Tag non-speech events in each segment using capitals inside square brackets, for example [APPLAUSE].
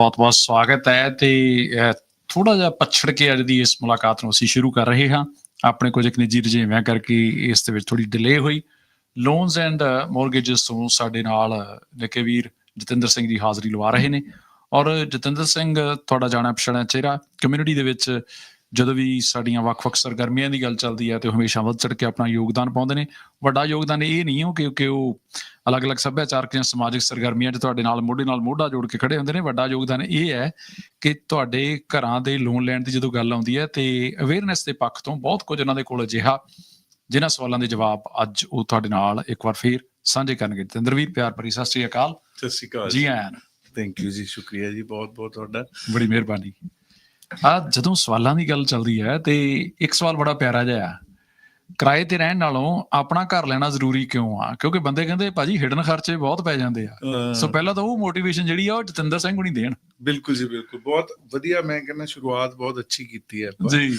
ਬਹੁਤ-ਬਹੁਤ ਸਵਾਗਤ ਹੈ ਤੇ ਥੋੜਾ ਜਿਹਾ ਪਛੜ ਕੇ ਅੱਜ ਦੀ ਇਸ ਮੁਲਾਕਾਤ ਨੂੰ ਅਸੀਂ ਸ਼ੁਰੂ ਕਰ ਰਹੇ ਹਾਂ। ਆਪਣੇ ਕੁਝ ਇੱਕ ਨਿੱਜੀ ਰੁਝੇਵਿਆਂ ਕਰਕੇ ਇਸ ਦੇ ਵਿੱਚ ਥੋੜੀ ਡਿਲੇ ਹੋਈ। ਲੋਨਸ ਐਂਡ ਮੌਰਗੇजेस ਤੋਂ ਸਾਡੇ ਨਾਲ ਨਿੱਕੇ ਵੀਰ ਜਤਿੰਦਰ ਸਿੰਘ ਜੀ ਹਾਜ਼ਰੀ ਲਵਾ ਰਹੇ ਨੇ। ਔਰ ਜਤਿੰਦਰ ਸਿੰਘ, ਤੁਹਾਡਾ ਜਾਣਾ ਪਛਾਣਿਆ ਚਿਹਰਾ ਕਮਿਊਨਿਟੀ ਦੇ ਵਿੱਚ ਜਦੋਂ ਵੀ ਸਾਡੀਆਂ ਵੱਖ-ਵੱਖ ਸਰਗਰਮੀਆਂ ਦੀ ਗੱਲ ਚੱਲਦੀ ਹੈ ਤੇ ਉਹ ਹਮੇਸ਼ਾ ਵੱਧ ਚੜ ਕੇ ਆਪਣਾ ਯੋਗਦਾਨ ਪਾਉਂਦੇ ਨੇ। ਵੱਡਾ ਯੋਗਦਾਨ ਇਹ ਨਹੀਂ ਹੋ ਕਿ ਕਿ ਉਹ ਅਲੱਗ-ਅਲੱਗ ਸੱਭਿਆਚਾਰਕ ਜਾਂ ਸਮਾਜਿਕ ਸਰਗਰਮੀਆਂ 'ਚ ਤੁਹਾਡੇ ਨਾਲ ਮੋਢੇ ਨਾਲ ਮੋਢਾ ਜੋੜ ਕੇ ਖੜੇ ਹੁੰਦੇ ਨੇ। ਵੱਡਾ ਯੋਗਦਾਨ ਇਹ ਹੈ ਕਿ ਤੁਹਾਡੇ ਘਰਾਂ ਦੇ ਲੋਨ ਲੈਣ ਦੀ ਜਦੋਂ ਗੱਲ ਆਉਂਦੀ ਹੈ ਤੇ ਅਵੇਅਰਨੈਸ ਦੇ ਪੱਖ ਤੋਂ ਬਹੁਤ ਕੁਝ ਉਹਨਾਂ ਦੇ ਕੋਲ ਅਜਿਹਾ ਜਿਨ੍ਹਾਂ ਸਵਾਲਾਂ ਦੇ ਜਵਾਬ ਅੱਜ ਉਹ ਤੁਹਾਡੇ ਨਾਲ ਇੱਕ ਵਾਰ ਫੇਰ ਸਾਂਝੇ ਕਰਨਗੇ। ਜਤਿੰਦਰਵੀਰ ਪਿਆਰ ਭਰੀ ਸਤਿ ਸ੍ਰੀ ਅਕਾਲ। ਸਤਿ ਸ਼੍ਰੀ ਅਕਾਲ ਜੀ ਆਇਆਂ। ਥੈਂਕ ਯੂ ਜੀ ਸ਼ੁਕਰੀਆ ਜੀ ਬਹੁਤ ਬਹੁਤ ਤੁਹਾਡਾ। ਬੜੀ ਮਿਹਰਬਾਨੀ। ਆ ਜਦੋਂ ਸਵਾਲਾਂ ਦੀ ਗੱਲ ਚੱਲਦੀ ਹੈ ਤੇ ਇੱਕ ਸਵਾਲ ਬੜਾ ਪਿਆਰਾ ਜਿਹਾ ਹੈ। ਕਿਰਾਏ ਤੇ ਰਹਿਣ ਨਾਲੋਂ ਆਪਣਾ ਘਰ ਲੈਣਾ ਜ਼ਰੂਰੀ ਕਿਉਂ ਆ? ਕਿਉਂਕਿ ਬੰਦੇ ਕਹਿੰਦੇ ਭਾਜੀ ਹਿਡਨ ਖਰਚੇ ਬਹੁਤ ਪੈ ਜਾਂਦੇ ਆ। ਸੋ ਪਹਿਲਾਂ ਤਾਂ ਉਹ ਮੋਟੀਵੇਸ਼ਨ ਜਿਹੜੀ ਆ ਉਹ ਜਤਿੰਦਰ ਸਿੰਘ ਹੁਣੀ ਦੇਣ। ਬਿਲਕੁਲ ਜੀ ਬਿਲਕੁਲ। ਬਹੁਤ ਵਧੀਆ ਮੈਂ ਕਹਿੰਦਾ ਸ਼ੁਰੂਆਤ ਬਹੁਤ ਅੱਛੀ ਕੀਤੀ ਹੈ ਆਪਾਂ। ਜੀ।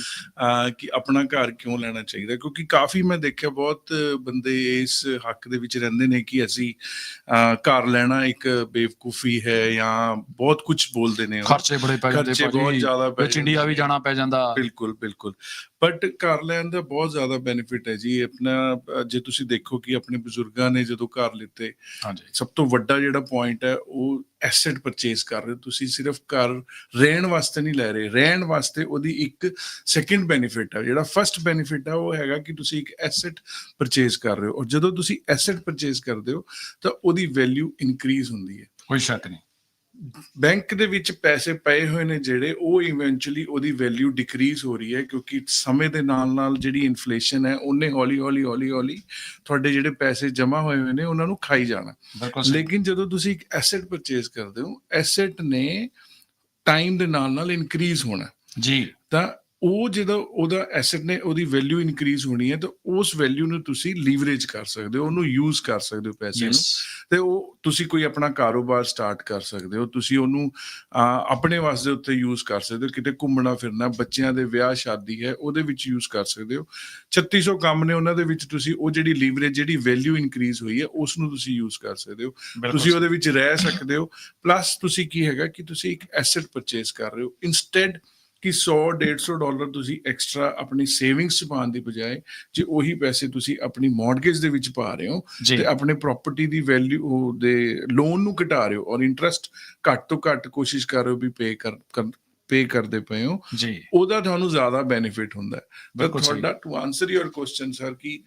ਕਿ ਆਪਣਾ ਘਰ ਕਿਉਂ ਲੈਣਾ ਚਾਹੀਦਾ? ਕਿਉਂਕਿ ਕਾਫੀ ਮੈਂ ਦੇਖਿਆ ਬਹੁਤ ਬੰਦੇ ਇਸ ਹੱਕ ਦੇ ਵਿੱਚ ਰਹਿੰਦੇ ਨੇ ਕਿ ਅਸੀਂ ਘਰ ਲੈਣਾ ਇੱਕ ਬੇਵਕੂਫੀ ਹੈ ਜਾਂ ਬਹੁਤ ਕੁਝ ਬੋਲਦੇ ਨੇ। ਖਰਚੇ ਬੜੇ ਪੈ ਜਾਂਦੇ ਖਰਚੇ ਬਹੁਤ ਜ਼ਿਆਦਾ ਪੈ ਵਿੱਚ ਇੰਡੀਆ ਵੀ। ਜਾਣਾ ਪੈ ਜਾਂਦਾ। ਬਿਲਕੁਲ ਬਿਲਕੁਲ। ਬਟ ਘਰ ਲੈਣ ਦਾ ਬਹੁਤ ਜ਼ਿਆਦਾ ਬੈਨੀਫਿਟ ਹੈ ਜੀ। ਆਪਣਾ ਜੇ ਤੁਸੀਂ ਦੇਖੋ ਕਿ ਆਪਣੇ ਬਜ਼ੁਰਗਾਂ ਨੇ ਜਦੋਂ ਘਰ ਲਿੱਤੇ ਸਭ ਤੋਂ ਵੱਡਾ ਜਿਹੜਾ ਪੁਆਇੰਟ ਹੈ ਉਹ ਐਸੈਟ ਪਰਚੇਸ ਕਰ ਰਹੇ ਹੋ। ਤੁਸੀਂ ਸਿਰਫ ਘਰ ਰਹਿਣ ਵਾਸਤੇ ਨਹੀਂ ਲੈ ਰਹੇ। ਰਹਿਣ ਵਾਸਤੇ ਉਹਦੀ ਇੱਕ ਸੈਕਿੰਡ ਬੈਨੀਫਿਟ ਆ। ਜਿਹੜਾ ਫਰਸਟ ਬੈਨੀਫਿਟ ਆ, ਉਹ ਹੈਗਾ ਕਿ ਤੁਸੀਂ ਇੱਕ ਐਸੈਟ ਪਰਚੇਸ ਕਰ ਰਹੇ ਹੋ। ਔਰ ਜਦੋਂ ਤੁਸੀਂ ਐਸੈਟ ਪਰਚੇਸ ਕਰਦੇ ਹੋ, ਤਾਂ ਉਹਦੀ ਵੈਲਿਊ ਇਨਕਰੀਜ਼ ਹੁੰਦੀ ਹੈ। ਕੋਈ ਸ਼ੱਕ ਨਹੀਂ। ਬੈਂਕ ਦੇ ਵਿੱਚ ਪੈਸੇ ਪਏ ਹੋਏ ਨੇ ਜਿਹੜੇ ਉਹ ਇਵੈਂਚੁਅਲੀ ਉਹਦੀ ਵੈਲਿਊ ਡਿਕਰੀਜ਼ ਹੋ ਰਹੀ ਹੈ ਕਿਉਂਕਿ ਸਮੇਂ ਦੇ ਨਾਲ ਨਾਲ ਜਿਹੜੀ ਇਨਫਲੇਸ਼ਨ ਹੈ ਉਹਨੇ ਹੌਲੀ ਹੌਲੀ ਹੌਲੀ ਹੌਲੀ ਤੁਹਾਡੇ ਜਿਹੜੇ ਪੈਸੇ ਜਮ੍ਹਾਂ ਹੋਏ ਹੋਏ ਨੇ ਉਹਨਾਂ ਨੂੰ ਖਾਈ ਜਾਣਾ। ਲੇਕਿਨ ਜਦੋਂ ਤੁਸੀਂ ਇੱਕ ਐਸੈਟ ਪਰਚੇਸ ਕਰਦੇ ਹੋ ਐਸੈਟ ਨੇ ਟਾਈਮ ਦੇ ਨਾਲ ਨਾਲ ਇਨਕਰੀਜ਼ ਹੋਣਾ। ਜੀ। ਤਾਂ ਉਹ ਜਦੋਂ ਉਹਦਾ ਐਸੈਟ ਨੇ ਉਹਦੀ ਵੈਲਿਊ ਇਨਕਰੀਜ਼ ਹੋਣੀ ਹੈ ਤਾਂ ਉਸ ਵੈਲਿਊ ਨੂੰ ਤੁਸੀਂ ਲੀਵਰੇਜ ਕਰ ਸਕਦੇ ਹੋ ਉਹਨੂੰ ਯੂਜ਼ ਕਰ ਸਕਦੇ ਹੋ ਪੈਸੇ ਨੂੰ। ਤੇ ਉਹ ਤੁਸੀਂ ਕੋਈ ਆਪਣਾ ਕਾਰੋਬਾਰ ਸਟਾਰਟ ਕਰ ਸਕਦੇ ਹੋ ਤੁਸੀਂ ਉਹਨੂੰ ਆਪਣੇ ਵਾਸਤੇ ਉੱਤੇ ਯੂਜ਼ ਕਰ ਸਕਦੇ ਹੋ ਕਿਤੇ ਘੁੰਮਣਾ ਫਿਰਨਾ ਬੱਚਿਆਂ ਦੇ ਵਿਆਹ ਸ਼ਾਦੀ ਹੈ ਉਹਦੇ ਵਿੱਚ ਯੂਜ਼ ਕਰ ਸਕਦੇ ਹੋ। 3600 ਕੰਮ ਨੇ ਉਹਨਾਂ ਦੇ ਵਿੱਚ ਤੁਸੀਂ ਉਹ ਜਿਹੜੀ ਲੀਵਰੇਜ ਜਿਹੜੀ ਵੈਲਿਊ ਇਨਕਰੀਜ਼ ਹੋਈ ਹੈ ਉਸ ਨੂੰ ਤੁਸੀਂ ਯੂਜ਼ ਕਰ ਸਕਦੇ ਹੋ। ਤੁਸੀਂ ਉਹਦੇ ਵਿੱਚ ਰਹਿ ਸਕਦੇ ਹੋ। ਪਲੱਸ ਤੁਸੀਂ ਕੀ ਹੈਗਾ ਕਿ ਤੁਸੀਂ ਇੱਕ ਐਸੈਟ ਪਰਚੇਸ ਕਰ ਰਹੇ ਹੋ। ਇਨਸਟੈਡ ਕਿ 100 150 ਡਾਲਰ ਤੁਸੀਂ ਐਕਸਟਰਾ ਆਪਣੀ ਸੇਵਿੰਗਸ ਚ ਪਾਉਣ ਦੀ ਬਜਾਏ ਜੇ ਉਹੀ ਪੈਸੇ ਤੁਸੀਂ ਆਪਣੀ ਮਾਰਗੇਜ ਦੇ ਵਿੱਚ ਪਾ ਰਹੇ ਹੋ ਤੇ ਆਪਣੇ ਪ੍ਰਾਪਰਟੀ ਦੀ ਵੈਲਿਊ ਦੇ ਲੋਨ ਨੂੰ ਘਟਾ ਰਹੇ ਹੋ ਔਰ ਇੰਟਰਸਟ ਘੱਟ ਤੋਂ ਘੱਟ ਕੋਸ਼ਿਸ਼ ਕਰ ਰਹੇ ਹੋ ਵੀ ਪੇ ਕਰ ਪੇ ਕਰਦੇ ਪਏ ਹੋ ਜੀ। ਉਹਦਾ ਤੁਹਾਨੂੰ ਜ਼ਿਆਦਾ ਬੈਨੀਫਿਟ ਹੁੰਦਾ ਹੈ। ਤੁਹਾਡਾ to answer your question sir ਕਿ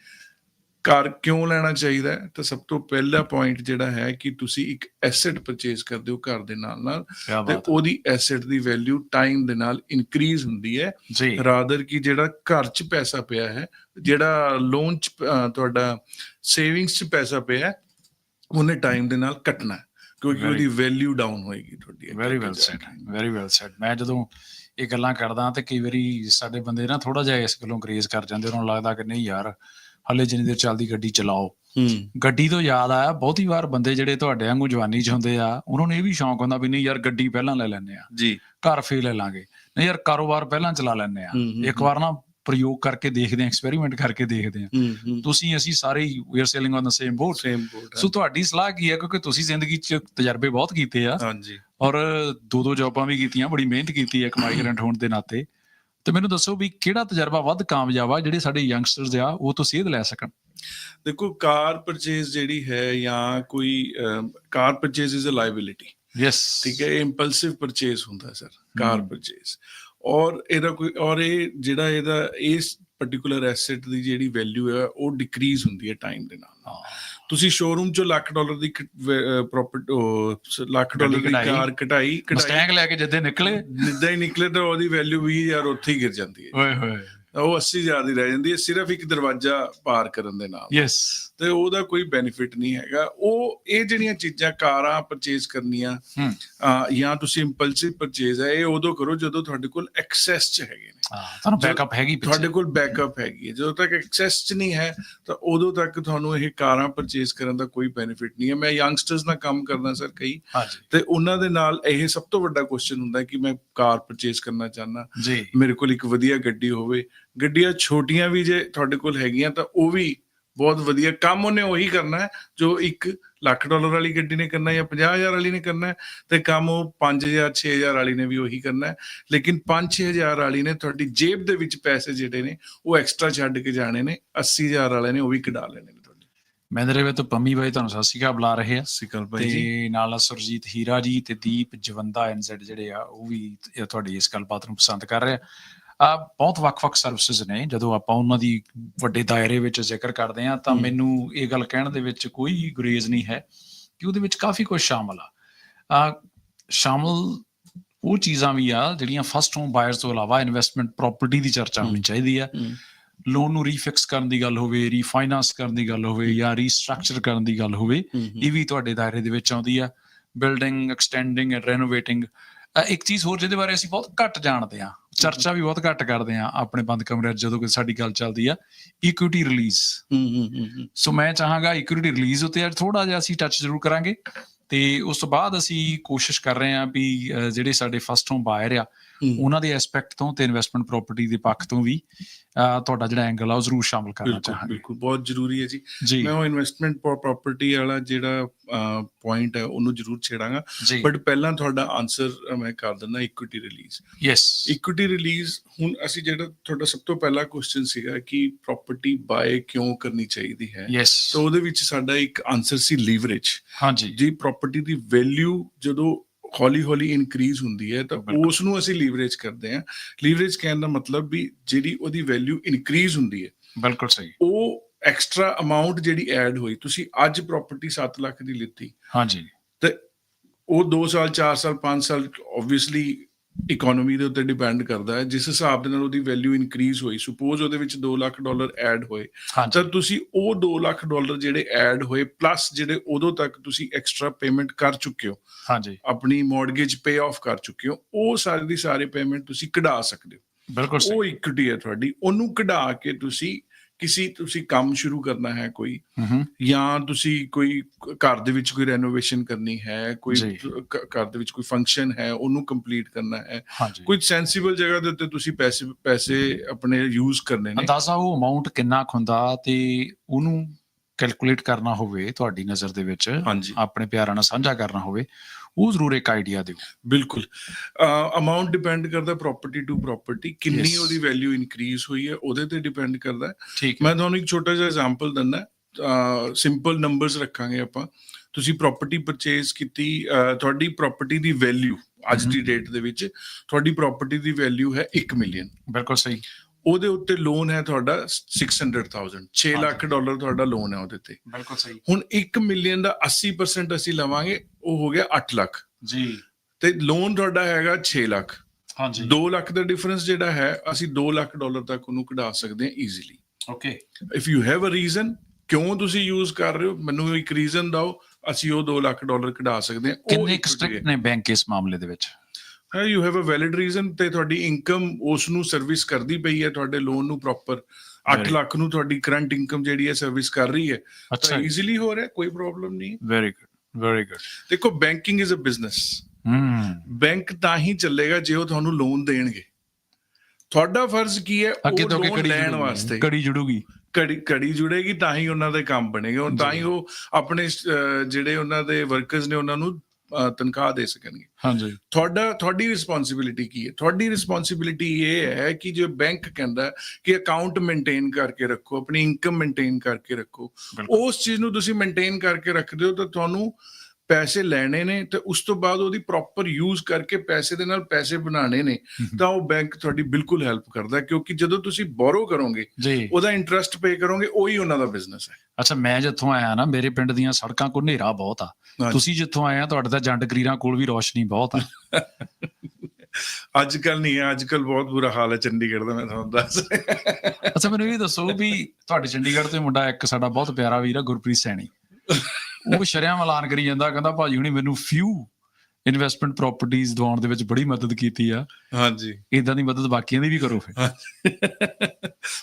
ਘਰ ਕਿਉਂ ਲੈਣਾ ਚਾਹੀਦਾ ਤਾਂ ਸਭ ਤੋਂ ਪਹਿਲਾ ਪੁਆਇੰਟ ਜਿਹੜਾ ਹੈ ਕਿ ਤੁਸੀਂ ਇੱਕ ਐਸੈਟ ਪਰਚੇਸ ਕਰਦੇ ਹੋ ਘਰ ਦੇ ਨਾਲ ਨਾਲ ਤੇ। ਉਹਦੀ ਐਸੈਟ ਦੀ ਵੈਲਿਊ ਟਾਈਮ ਦੇ ਨਾਲ ਇਨਕਰੀਜ਼ ਹੁੰਦੀ ਹੈ ਰਾਦਰ ਕਿ ਜਿਹੜਾ ਘਰ 'ਚ ਪੈਸਾ ਪਿਆ ਹੈ ਜਿਹੜਾ ਲੋਨ 'ਚ ਤੁਹਾਡਾ ਸੇਵਿੰਗਸ 'ਚ ਪੈਸਾ ਪਿਆ ਹੈ, ਉਹਨੇ ਟਾਈਮ ਦੇ ਨਾਲ ਕੱਟਣਾ ਕਿਉਂਕਿ ਉਹਦੀ ਵੈਲਿਊ ਡਾਊਨ ਹੋਏਗੀ ਤੁਹਾਡੀ very well said. Very well said ਮੈਂ ਜਦੋਂ ਇਹ ਗੱਲਾਂ ਕਰਦਾ ਤੇ ਕਈ ਵਾਰੀ ਸਾਡੇ ਬੰਦੇ ਨਾ ਥੋੜਾ ਜਿਹਾ ਇਸ ਗੱਲੋਂ ਗਰੇਜ਼ ਕਰ ਜਾਂਦੇ ਉਹਨਾਂ ਨੂੰ ਲੱਗਦਾ ਕਿ ਨਹੀਂ ਯਾਰ ਹਲੇ ਜਿੰਨੀ ਦੇਰ ਚੱਲਦੀ ਗੱਡੀ ਚਲਾਓ। ਹੂੰ। ਗੱਡੀ ਤੋਂ ਯਾਦ ਆਇਆ ਬਹੁਤੀ ਵਾਰ ਬੰਦੇ ਜਿਹੜੇ ਤੁਹਾਡੇ ਵਾਂਗੂ ਜਵਾਨੀ 'ਚ ਹੁੰਦੇ ਆ ਉਹਨਾਂ ਨੂੰ ਇਹ ਵੀ ਸ਼ੌਂਕ ਹੁੰਦਾ ਵੀ ਨਹੀਂ ਯਾਰ ਗੱਡੀ ਪਹਿਲਾਂ ਲੈ ਲੈਂਦੇ ਆ ਜੀ। ਘਰ ਫੇਰ ਲੈ ਲਾਂਗੇ। ਨਹੀਂ ਯਾਰ ਕਾਰੋਬਾਰ ਪਹਿਲਾਂ ਚਲਾ ਲੈਂਦੇ ਆ। ਹੂੰ, ਹੂੰ, ਇੱਕ ਵਾਰ ਨਾ ਪ੍ਰਯੋਗ ਕਰਕੇ ਦੇਖਦੇ ਆ ਐਕਸਪੈਰੀਮੈਂਟ ਕਰਕੇ ਦੇਖਦੇ ਆ। ਹੂੰ ਹੂੰ। ਤੁਸੀਂ ਅਸੀਂ ਸਾਰੇ we are sailing on the same boat same boat so ਤੁਹਾਡੀ ਸਲਾਹ ਕੀ ਹੈ? ਕਿਉਂਕਿ ਤੁਸੀਂ ਜ਼ਿੰਦਗੀ 'ਚ ਤਜਰਬੇ ਬਹੁਤ ਕੀਤੇ ਆ। ਹਾਂਜੀ। ਔਰ ਦੋ ਦੋ ਜੌਬਾਂ ਵੀ ਕੀਤੀਆਂ ਬੜੀ ਮਿਹਨਤ ਕੀਤੀ ਹੈ ਇੱਕ ਮਾਈਗ੍ਰੈਂਟ ਹੋਣ ਦੇ ਨਾਤੇ। ਤੇ ਮੈਨੂੰ ਦੱਸੋ ਵੀ ਕਿਹੜਾ ਤਜਰਬਾ ਵੱਧ ਕਾਮਯਾਬ ਆ ਜਿਹੜੇ ਸਾਡੇ ਯੰਗਸਟਰਸ ਆ ਉਹ ਤੋਂ ਸੇਧ ਲੈ ਸਕਣ? ਦੇਖੋ ਕਾਰ ਪਰਚੇਸ ਜਿਹੜੀ ਹੈ ਜਾਂ ਕੋਈ car purchase is a liability yes ਠੀਕ ਹੈ ਇੰਪਲਸਿਵ ਪਰਚੇਸ ਹੁੰਦਾ ਸਰ ਕਾਰ। ਪਰਚੇਸ ਔਰ ਇਹਦਾ ਕੋਈ ਔਰ ਇਹ ਜਿਹੜਾ ਇਹਦਾ ਇਸ ਪਾਰਟਿਕੂਲਰ ਐਸੈਟ ਦੀ ਜਿਹੜੀ ਵੈਲਿਊ ਹੈ ਉਹ ਡਿਕਰੀਜ਼ ਹੁੰਦੀ ਹੈ ਟਾਈਮ ਦੇ ਨਾਲ। ਤੁਸੀਂ ਸ਼ੋਰੂਮ ਚੋਂ ਲੱਖ ਡਾਲਰ ਦੀ ਪ੍ਰਾਪਰਟੀ ਲੱਖ ਡਾਲਰ ਦੀ। ਕਾਰ ਕਢਾਈ ਮਸਟੈਂਗ ਲੈ ਕੇ ਜਿੱਦੇ ਨਿਕਲੇ। ਨਿੱਦਾ ਹੀ ਨਿਕਲੇ ਤਾਂ ਉਹਦੀ ਵੈਲਿਊ 20000 ਉੱਥੇ ਹੀ ਗਿਰ ਜਾਂਦੀ ਹੈ। ਓਏ ਹੋਏ। ਉਹ 80000 ਦੀ ਰਹਿ ਜਾਂਦੀ ਹੈ ਸਿਰਫ ਇੱਕ ਦਰਵਾਜ਼ਾ ਪਾਰ ਕਰਨ ਦੇ ਨਾਲ। ਯੈਸ ਤੇ ਉਹਦਾ ਕੋਈ ਬੈਨੀਫਿਟ ਨਹੀਂ ਹੈਗਾ। ਉਹ ਇਹ ਜਿਹੜੀਆਂ ਚੀਜ਼ਾਂ ਕਾਰਾਂ ਪਰਚੇਸ ਕਰਨੀਆਂ ਜਾਂ ਤੁਸੀਂ ਇੰਪਲਸਿਵ ਪਰਚੇਸ ਹੈ ਇਹ ਉਦੋਂ ਕਰੋ ਜਦੋਂ ਤੁਹਾਡੇ ਕੋਲ ਐਕਸੈਸ ਚ ਹੈਗੇ ਨੇ। ਤੁਹਾਨੂੰ ਬੈਕਅਪ ਹੈਗੀ ਤੁਹਾਡੇ ਕੋਲ ਬੈਕਅਪ ਹੈਗੀ ਜਦੋਂ ਤੱਕ ਐਕਸੈਸ ਚ ਨਹੀਂ ਹੈ ਤਾਂ ਉਦੋਂ ਤੱਕ ਤੁਹਾਨੂੰ ਇਹ ਕਾਰਾਂ ਪਰਚੇਸ ਕਰਨ ਦਾ ਕੋਈ ਬੈਨੀਫਿਟ ਨਹੀਂ ਹੈ। ਮੈਂ ਯੰਗਸਟਰਸ ਨਾਲ ਕੰਮ ਕਰਦਾ ਸਰ ਕਈ। ਤੇ ਉਹਨਾਂ ਦੇ ਨਾਲ ਇਹ ਸਭ ਤੋਂ ਵੱਡਾ ਕੁਐਸਚਨ ਹੁੰਦਾ ਕਿ ਮੈਂ ਕਾਰ ਪਰਚੇਸ ਕਰਨਾ ਚਾਹੁੰਦਾ। ਜੀ। ਮੇਰੇ ਕੋਲ ਇੱਕ ਵਧੀਆ ਗੱਡੀ ਹੋਵੇ। ਗੱਡੀਆਂ ਛੋਟੀਆਂ ਵੀ ਜੇ ਤੁਹਾਡੇ ਕੋਲ ਹੈਗੀਆਂ ਤਾਂ ਉਹ ਵੀ ਬਹੁਤ ਵਧੀਆ। ਕੰਮ ਉਹਨੇ ਉਹੀ ਕਰਨਾ ਹੈ ਜੋ 1 ਲੱਖ ਡਾਲਰ ਵਾਲੀ ਗੱਡੀ ਨੇ ਕਰਨਾ ਜਾਂ 50000 ਵਾਲੀ ਨੇ ਕਰਨਾ ਹੈ ਤੇ ਕੰਮ ਉਹ 5000 6000 ਵਾਲੀ ਨੇ ਵੀ ਉਹੀ ਕਰਨਾ ਹੈ। ਲੇਕਿਨ 5-6000 ਵਾਲੀ ਨੇ ਤੁਹਾਡੀ ਜੇਬ ਦੇ ਵਿੱਚ ਪੈਸੇ ਜਿਹੜੇ ਨੇ ਉਹ ਐਕਸਟਰਾ ਛੱਡ ਕੇ ਜਾਣੇ ਨੇ 80000 ਵਾਲੇ ਨੇ ਉਹ ਵੀ ਕਢਾ ਲੈਣੇ ਨੇ ਤੁਹਾਡੇ। ਮਹਿੰਦਰੇ ਵੇ ਤੋਂ ਪੰਮੀ ਬਾਈ ਤੁਹਾਨੂੰ ਸਤਿ ਸ਼੍ਰੀ ਅਕਾਲ ਬੁਲਾ ਰਹੇ ਆ ਸਿਕਲ ਭਾਈ ਜੀ। ਤੇ ਨਾਲ ਸੁਰਜੀਤ ਹੀਰਾ ਜੀ ਤੇ ਦੀਪ ਜਵੰਦਾ ਐਨਜ਼ੈਡ ਜਿਹੜੇ ਆ ਉਹ ਵੀ ਤੁਹਾਡੀ ਇਸ ਗੱਲਬਾਤ ਨੂੰ ਪਸੰਦ ਕਰ ਰਹੇ ਆ। ਬਹੁਤ ਵੱਖ-ਵੱਖ ਸਰਵਿਸਿਜ਼ ਨੇ ਜਦੋਂ ਆਪਾਂ ਉਹਨਾਂ ਦੀ ਵੱਡੇ ਦਾਇਰੇ ਵਿੱਚ ਜ਼ਿਕਰ ਕਰਦੇ ਆ ਤਾਂ। ਮੈਨੂੰ ਇਹ ਗੱਲ ਕਹਿਣ ਦੇ ਵਿੱਚ ਕੋਈ ਗੁਰੇਜ਼ ਨਹੀਂ ਹੈ ਕਿ ਉਹਦੇ ਵਿੱਚ ਕਾਫੀ ਕੁਝ ਸ਼ਾਮਲ ਆ ਆ ਸ਼ਾਮਲ ਉਹ ਚੀਜ਼ਾਂ ਵੀ ਆ ਜਿਹੜੀਆਂ ਫਸਟ ਹੋਮ ਬਾਇਰਸ ਤੋਂ ਇਲਾਵਾ ਇਨਵੈਸਟਮੈਂਟ ਪ੍ਰਾਪਰਟੀ ਦੀ ਚਰਚਾ ਹੋਣੀ। ਚਾਹੀਦੀ ਆ। ਲੋਨ ਨੂੰ ਰੀਫਿਕਸ ਕਰਨ ਦੀ ਗੱਲ ਹੋਵੇ ਰੀਫਾਈਨਾਂਸ ਕਰਨ ਦੀ ਗੱਲ ਹੋਵੇ ਜਾਂ ਰੀਸਟਰਕਚਰ ਕਰਨ ਦੀ ਗੱਲ ਹੋਵੇ ਇਹ ਵੀ ਤੁਹਾਡੇ ਦਾਇਰੇ ਦੇ ਵਿੱਚ ਆਉਂਦੀ ਆ ਬਿਲਡਿੰਗ ਐਕਸਟੈਂਡਿੰਗ ਐਂਡ ਰੈਨੋਵੇਟਿੰਗ ਇੱਕ ਚੀਜ਼ ਹੋਰ ਜਿਹਦੇ ਬਾਰੇ ਅਸੀਂ ਬਹੁਤ ਘੱਟ ਜਾਣਦੇ ਆ ਚਰਚਾ ਵੀ ਬਹੁਤ ਘੱਟ ਕਰਦੇ ਆ ਆਪਣੇ ਬੰਦ ਕਮਰੇ ਜਦੋਂ ਕੋਈ ਸਾਡੀ ਗੱਲ ਚੱਲਦੀ ਆ ਇਕੁਇਟੀ ਰਿਲੀਜ਼ ਹੂੰ ਹੂੰ ਹੂੰ ਹੂੰ ਸੋ ਮੈਂ ਚਾਹਾਂਗਾ ਇਕੁਇਟੀ ਰਿਲੀਜ਼ ਉੱਤੇ ਅੱਜ ਥੋੜਾ ਜਿਹਾ ਅਸੀਂ ਟੱਚ ਜ਼ਰੂਰ ਕਰਾਂਗੇ ਤੇ ਉਸ ਤੋਂ ਬਾਅਦ ਅਸੀਂ ਕੋਸ਼ਿਸ਼ ਕਰ ਰਹੇ ਆ ਵੀ ਜਿਹੜੇ ਸਾਡੇ ਫਸਟ ਹੋਮ ਬਾਇਰ ਆ। ਉਹਨਾਂ ਦੇ ਐਸਪੈਕਟ ਤੋਂ ਤੇ ਇਨਵੈਸਟਮੈਂਟ ਪ੍ਰਾਪਰਟੀ ਦੇ ਪੱਖ ਤੋਂ ਵੀ ਤੁਹਾਡਾ ਜਿਹੜਾ ਐਂਗਲ ਆ ਉਹ ਜ਼ਰੂਰ ਸ਼ਾਮਲ ਕਰਨਾ ਚਾਹਾਂਗੇ। ਬਿਲਕੁਲ ਬਹੁਤ ਜ਼ਰੂਰੀ ਹੈ ਜੀ। ਮੈਂ ਉਹ ਇਨਵੈਸਟਮੈਂਟ ਪ੍ਰਾਪਰਟੀ ਵਾਲਾ ਜਿਹੜਾ ਪੁਆਇੰਟ ਹੈ ਉਹਨੂੰ ਜ਼ਰੂਰ ਛੇੜਾਂਗਾ। ਬਟ ਪਹਿਲਾਂ ਤੁਹਾਡਾ ਆਨਸਰ ਮੈਂ ਕਰ ਦਿੰਦਾ equity release yes equity release ਹੁਣ ਅਸੀਂ ਜਿਹੜਾ ਤੁਹਾਡਾ ਸਭ ਤੋਂ ਪਹਿਲਾ ਕੁਐਸਚਨ ਸੀਗਾ ਕਿ ਪ੍ਰਾਪਰਟੀ ਬਾਏ ਕਿਉਂ ਕਰਨੀ ਚਾਹੀਦੀ ਹੈ। ਯੈਸ ਤਾਂ ਉਹਦੇ ਵਿੱਚ ਸਾਡਾ ਇੱਕ ਆਨਸਰ ਸੀ ਲੀਵਰੇਜ ਹਾਂਜੀ। ਜੀ ਪ੍ਰਾਪਰਟੀ ਦੀ ਵੈਲਿਊ ਜਦੋਂ ਹੌਲੀ ਹੌਲੀ ਇਨਕਰੀਜ਼ ਹੁੰਦੀ ਹੈ ਤਾਂ। ਉਸ ਨੂੰ ਅਸੀਂ ਲੀਵਰੇਜ ਕਰਦੇ ਹਾਂ। ਲੀਵਰੇਜ ਕਹਿਣ ਦਾ ਮਤਲਬ ਵੀ ਜਿਹੜੀ ਉਹਦੀ ਵੈਲਿਊ ਇਨਕਰੀਜ਼ ਹੁੰਦੀ ਹੈ। ਬਿਲਕੁਲ ਸਹੀ। ਉਹ ਐਕਸਟਰਾ ਅਮਾਉਂਟ ਜਿਹੜੀ ਐਡ ਹੋਈ ਤੁਸੀਂ ਅੱਜ ਪ੍ਰਾਪਰਟੀ 7 ਲੱਖ ਦੀ ਲਿੱਤੀ। ਹਾਂਜੀ। ਤੇ ਉਹ 2 ਸਾਲ 4 ਸਾਲ 5 ਸਾਲ ਆਬਵੀਅਸਲੀ ਇਕਨੋਮੀ ਦੇ ਉੱਤੇ ਡਿਪੈਂਡ ਕਰਦਾ ਹੈ ਜਿਸ ਹਿਸਾਬ ਦੇ ਨਾਲ ਉਹਦੀ ਵੈਲਿਊ ਇਨਕਰੀਜ਼ ਹੋਈ ਸੁਪੋਜ਼ ਉਹਦੇ ਵਿੱਚ 2 ਲੱਖ ਡਾਲਰ ਐਡ ਹੋਏ ਤਾਂ ਤੁਸੀਂ ਉਹ 2 ਲੱਖ ਡਾਲਰ ਜਿਹੜੇ ਐਡ ਹੋਏ ਪਲੱਸ ਜਿਹੜੇ ਉਦੋਂ ਤੱਕ ਤੁਸੀਂ ਐਕਸਟਰਾ ਪੇਮੈਂਟ ਕਰ ਚੁੱਕੇ ਹੋ ਹਾਂਜੀ। ਆਪਣੀ ਮਾਰਗੇਜ ਪੇ ਆਫ ਕਰ ਚੁੱਕੇ ਹੋ ਉਹ ਸਾਰੀ ਦੀ ਸਾਰੇ ਪੇਮੈਂਟ ਤੁਸੀਂ ਕਢਾ ਸਕਦੇ ਹੋ। ਬਿਲਕੁਲ ਸਹੀ। ਉਹ ਇਕੁਇਟੀ ਹੈ ਤੁਹਾਡੀ ਉਹਨੂੰ ਕਢਾ ਕੇ ਤੁਸੀਂ ਕਿਸੇ ਤੁਸੀਂ ਕੰਮ ਸ਼ੁਰੂ ਕਰਨਾ ਹੈ ਕੋਈ ਜਾਂ ਤੁਸੀਂ ਕੋਈ ਘਰ ਦੇ ਵਿੱਚ ਕੋਈ ਰੈਨੋਵੇਸ਼ਨ ਕਰਨੀ ਹੈ ਕੋਈ ਘਰ ਦੇ ਵਿੱਚ ਕੋਈ ਫੰਕਸ਼ਨ ਹੈ ਉਹਨੂੰ ਕੰਪਲੀਟ ਕਰਨਾ ਹੈ। ਕੋਈ ਸੈਂਸੀਬਲ ਜਗ੍ਹਾ ਦੇ ਉੱਤੇ ਤੁਸੀਂ ਪੈਸੇ ਪੈਸੇ ਆਪਣੇ ਯੂਜ਼ ਕਰਨੇ ਨੇ। ਅੰਦਾਜ਼ਾ ਉਹ ਅਮਾਉਂਟ ਕਿੰਨਾ ਹੁੰਦਾ ਤੇ ਉਹਨੂੰ ਕੈਲਕੂਲੇਟ ਕਰਨਾ ਹੋਵੇ ਤੁਹਾਡੀ ਨਜ਼ਰ ਦੇ ਵਿੱਚ ਆਪਣੇ ਪਿਆਰਾਂ ਨਾਲ ਸਾਂਝਾ ਕਰਨਾ ਹੋਵੇ। ਉਹ ਜ਼ਰੂਰ ਇੱਕ ਆਈਡੀਆ ਦਿਓ। ਬਿਲਕੁਲ। ਅਮਾਉਂਟ ਡਿਪੈਂਡ ਕਰਦਾ ਪ੍ਰਾਪਰਟੀ ਟੂ ਪ੍ਰਾਪਰਟੀ ਕਿੰਨੀ. ਉਹਦੀ ਵੈਲਿਊ ਇਨਕਰੀਜ਼ ਹੋਈ ਹੈ ਉਹਦੇ ਤੇ ਡਿਪੈਂਡ ਕਰਦਾ ਮੈਂ ਤੁਹਾਨੂੰ ਇੱਕ ਛੋਟਾ ਜਿਹਾ ਐਗਜ਼ਾਮਪਲ ਦਿੰਦਾ ਸਿੰਪਲ ਨੰਬਰਸ ਰੱਖਾਂਗੇ ਆਪਾਂ। ਤੁਸੀਂ ਪ੍ਰਾਪਰਟੀ ਪਰਚੇਸ ਕੀਤੀ ਤੁਹਾਡੀ ਪ੍ਰਾਪਰਟੀ ਦੀ ਵੈਲਿਊ ਅੱਜ ਦੀ ਡੇਟ ਦੇ ਵਿੱਚ ਤੁਹਾਡੀ ਪ੍ਰਾਪਰਟੀ ਦੀ ਵੈਲਿਊ ਹੈ 1 ਮਿਲੀਅਨ ਬਿਲਕੁਲ ਸਹੀ। ਉਹਦੇ ਉੱਤੇ ਲੋਨ ਹੈ ਤੁਹਾਡਾ 600000 6 ਲੱਖ ਡਾਲਰ ਤੁਹਾਡਾ ਲੋਨ ਹੈ ਉਹਦੇ ਤੇ। ਬਿਲਕੁਲ ਸਹੀ। ਹੁਣ 1 ਮਿਲੀਅਨ ਦਾ 80% ਅਸੀਂ ਲਵਾਂਗੇ ਉਹ ਹੋ ਗਿਆ 8 ਲੱਖ। ਜੀ। ਤੇ ਲੋਨ ਤੁਹਾਡਾ ਹੈਗਾ 6 ਲੱਖ। ਹਾਂਜੀ। 2 ਲੱਖ ਦਾ ਡਿਫਰੈਂਸ ਜਿਹੜਾ ਹੈ ਅਸੀਂ 2 ਲੱਖ ਡਾਲਰ ਤੱਕ ਉਹਨੂੰ ਕਢਾ ਸਕਦੇ ਹਾਂ easily okay if you have a reason ਕਿਉਂ ਤੁਸੀਂ ਯੂਜ਼ ਕਰ ਰਹੇ ਹੋ ਮੈਨੂੰ ਇੱਕ ਰੀਜ਼ਨ ਦਿਓ ਅਸੀਂ ਉਹ 2 ਲੱਖ ਡਾਲਰ ਕਢਾ ਸਕਦੇ ਹਾਂ ਕਿੰਨੇ ਸਟ੍ਰਿਕਟ ਨੇ ਬੈਂਕ ਇਸ ਮਾਮਲੇ ਦੇ ਵਿੱਚ? ਹੈ you have a valid reason ਤੇ ਤੁਹਾਡੀ ਇਨਕਮ ਉਸ ਨੂੰ ਸਰਵਿਸ ਕਰਦੀ ਪਈ ਹੈ ਤੁਹਾਡੇ ਲੋਨ ਨੂੰ ਪ੍ਰੋਪਰ 8 Very- ਲੱਖ ਨੂੰ ਤੁਹਾਡੀ ਕਰੰਟ ਇਨਕਮ ਜਿਹੜੀ ਹੈ ਸਰਵਿਸ ਕਰ ਰਹੀ ਹੈ ਤਾਂ ਈਜ਼ੀਲੀ ਹੋ ਰਿਹਾ ਕੋਈ ਪ੍ਰੋਬਲਮ ਨਹੀਂ ਵੈਰੀ ਗੁੱਡ ਵੈਰੀ ਗੁੱਡ ਦੇਖੋ banking is a business hmm bank ਤਾਂ ਹੀ ਚੱਲੇਗਾ ਜੇ ਉਹ ਤੁਹਾਨੂੰ ਲੋਨ ਦੇਣਗੇ। ਤੁਹਾਡਾ ਫਰਜ਼ ਕੀ ਹੈ ਉਹ ਲੋਨ ਲੈਣ ਵਾਸਤੇ। ਕੜੀ ਜੁੜੂਗੀ। ਕੜੀ ਕੜੀ ਜੁੜੇਗੀ ਤਾਂ ਹੀ ਉਹਨਾਂ ਦੇ ਕੰਮ ਬਣੇਗੇ। ਤਾਂ ਹੀ ਉਹ ਆਪਣੇ ਜਿਹੜੇ ਉਹਨਾਂ ਦੇ ਵਰਕਰਸ ਨੇ ਉਹਨਾਂ ਨੂੰ ਤਨਖਾਹ ਦੇ ਸਕਣਗੇ। ਹਾਂਜੀ। ਤੁਹਾਡਾ ਤੁਹਾਡੀ ਰਿਸਪੌਂਸਿਬਿਲਿਟੀ ਕੀ ਹੈ? ਤੁਹਾਡੀ ਰਿਸਪੌਂਸਿਬਿਲਿਟੀ ਇਹ ਹੈ ਕਿ ਜੋ ਬੈਂਕ ਕਹਿੰਦਾ ਕਿ ਅਕਾਊਂਟ ਮੇਨਟੇਨ ਕਰਕੇ ਰੱਖੋ ਆਪਣੀ ਇਨਕਮ ਮੇਨਟੇਨ ਕਰਕੇ ਰੱਖੋ। ਉਸ ਚੀਜ਼ ਨੂੰ ਤੁਸੀਂ ਮੇਨਟੇਨ ਕਰਕੇ ਰੱਖਦੇ ਹੋ ਤਾਂ ਤੁਹਾਨੂੰ ਪੈਸੇ ਲੈਣੇ ਨੇ ਤੇ ਉਸ ਤੋਂ ਬਾਅਦ ਉਹਦੀ ਪ੍ਰੋਪਰ ਯੂਜ਼ ਕਰਕੇ ਪੈਸੇ ਦੇ ਨਾਲ ਪੈਸੇ ਬਣਾਉਣੇ ਨੇ ਤਾਂ ਉਹ ਬੈਂਕ ਤੁਹਾਡੀ ਬਿਲਕੁਲ ਹੈਲਪ ਕਰਦਾ ਕਿਉਂਕਿ ਜਦੋਂ ਤੁਸੀਂ ਬੋਰੋ ਕਰੋਗੇ ਉਹਦਾ ਇੰਟਰਸਟ ਪੇ ਕਰੋਗੇ ਉਹੀ ਉਹਨਾਂ ਦਾ ਬਿਜ਼ਨਸ ਹੈ। ਅੱਛਾ ਮੈਂ ਜਿੱਥੋਂ ਆਇਆ ਨਾ ਮੇਰੇ ਪਿੰਡ ਦੀਆਂ ਸੜਕਾਂ ਕੋਲ ਹਨੇਰਾ ਬਹੁਤ ਆ। ਤੁਸੀਂ ਜਿੱਥੋਂ ਆਏ ਆ ਤੁਹਾਡੇ ਤਾਂ ਜੰਡ ਕਰੀਰਾਂ ਕੋਲ ਵੀ ਰੋਸ਼ਨੀ ਬਹੁਤ ਆ। [LAUGHS] ਅੱਜ ਕੱਲ ਨਹੀਂ ਹੈ ਅੱਜ ਕੱਲ ਬਹੁਤ ਬੁਰਾ ਹਾਲ ਹੈ ਚੰਡੀਗੜ੍ਹ ਦਾ ਮੈਂ ਤੁਹਾਨੂੰ ਦੱਸ ਅੱਛਾ ਮੈਨੂੰ ਇਹ ਦੱਸੋ ਵੀ ਤੁਹਾਡੇ ਚੰਡੀਗੜ੍ਹ ਤੋਂ ਮੁੰਡਾ ਇੱਕ ਸਾਡਾ ਬਹੁਤ ਪਿਆਰਾ ਵੀਰ ਆ ਗੁਰਪ੍ਰੀਤ ਸੈਣੀ। [LAUGHS] ਉਹ ਸ਼ਰਿਆਂ ਐਲਾਨ ਕਰੀ ਜਾਂਦਾ ਕਹਿੰਦਾ ਭਾਜੀ ਹੁਣੀ ਮੈਨੂੰ ਫਿਊ ਇਨਵੈਸਟਮੈਂਟ ਪ੍ਰਾਪਰਟੀਆਂ ਦਿਵਾਉਣ ਦੇ ਵਿੱਚ ਬੜੀ ਮਦਦ ਕੀਤੀ ਆ। ਹਾਂਜੀ। ਇਦਾਂ ਦੀ ਮਦਦ ਬਾਕੀਆਂ ਦੀ ਵੀ ਕਰੋ ਫਿਰ।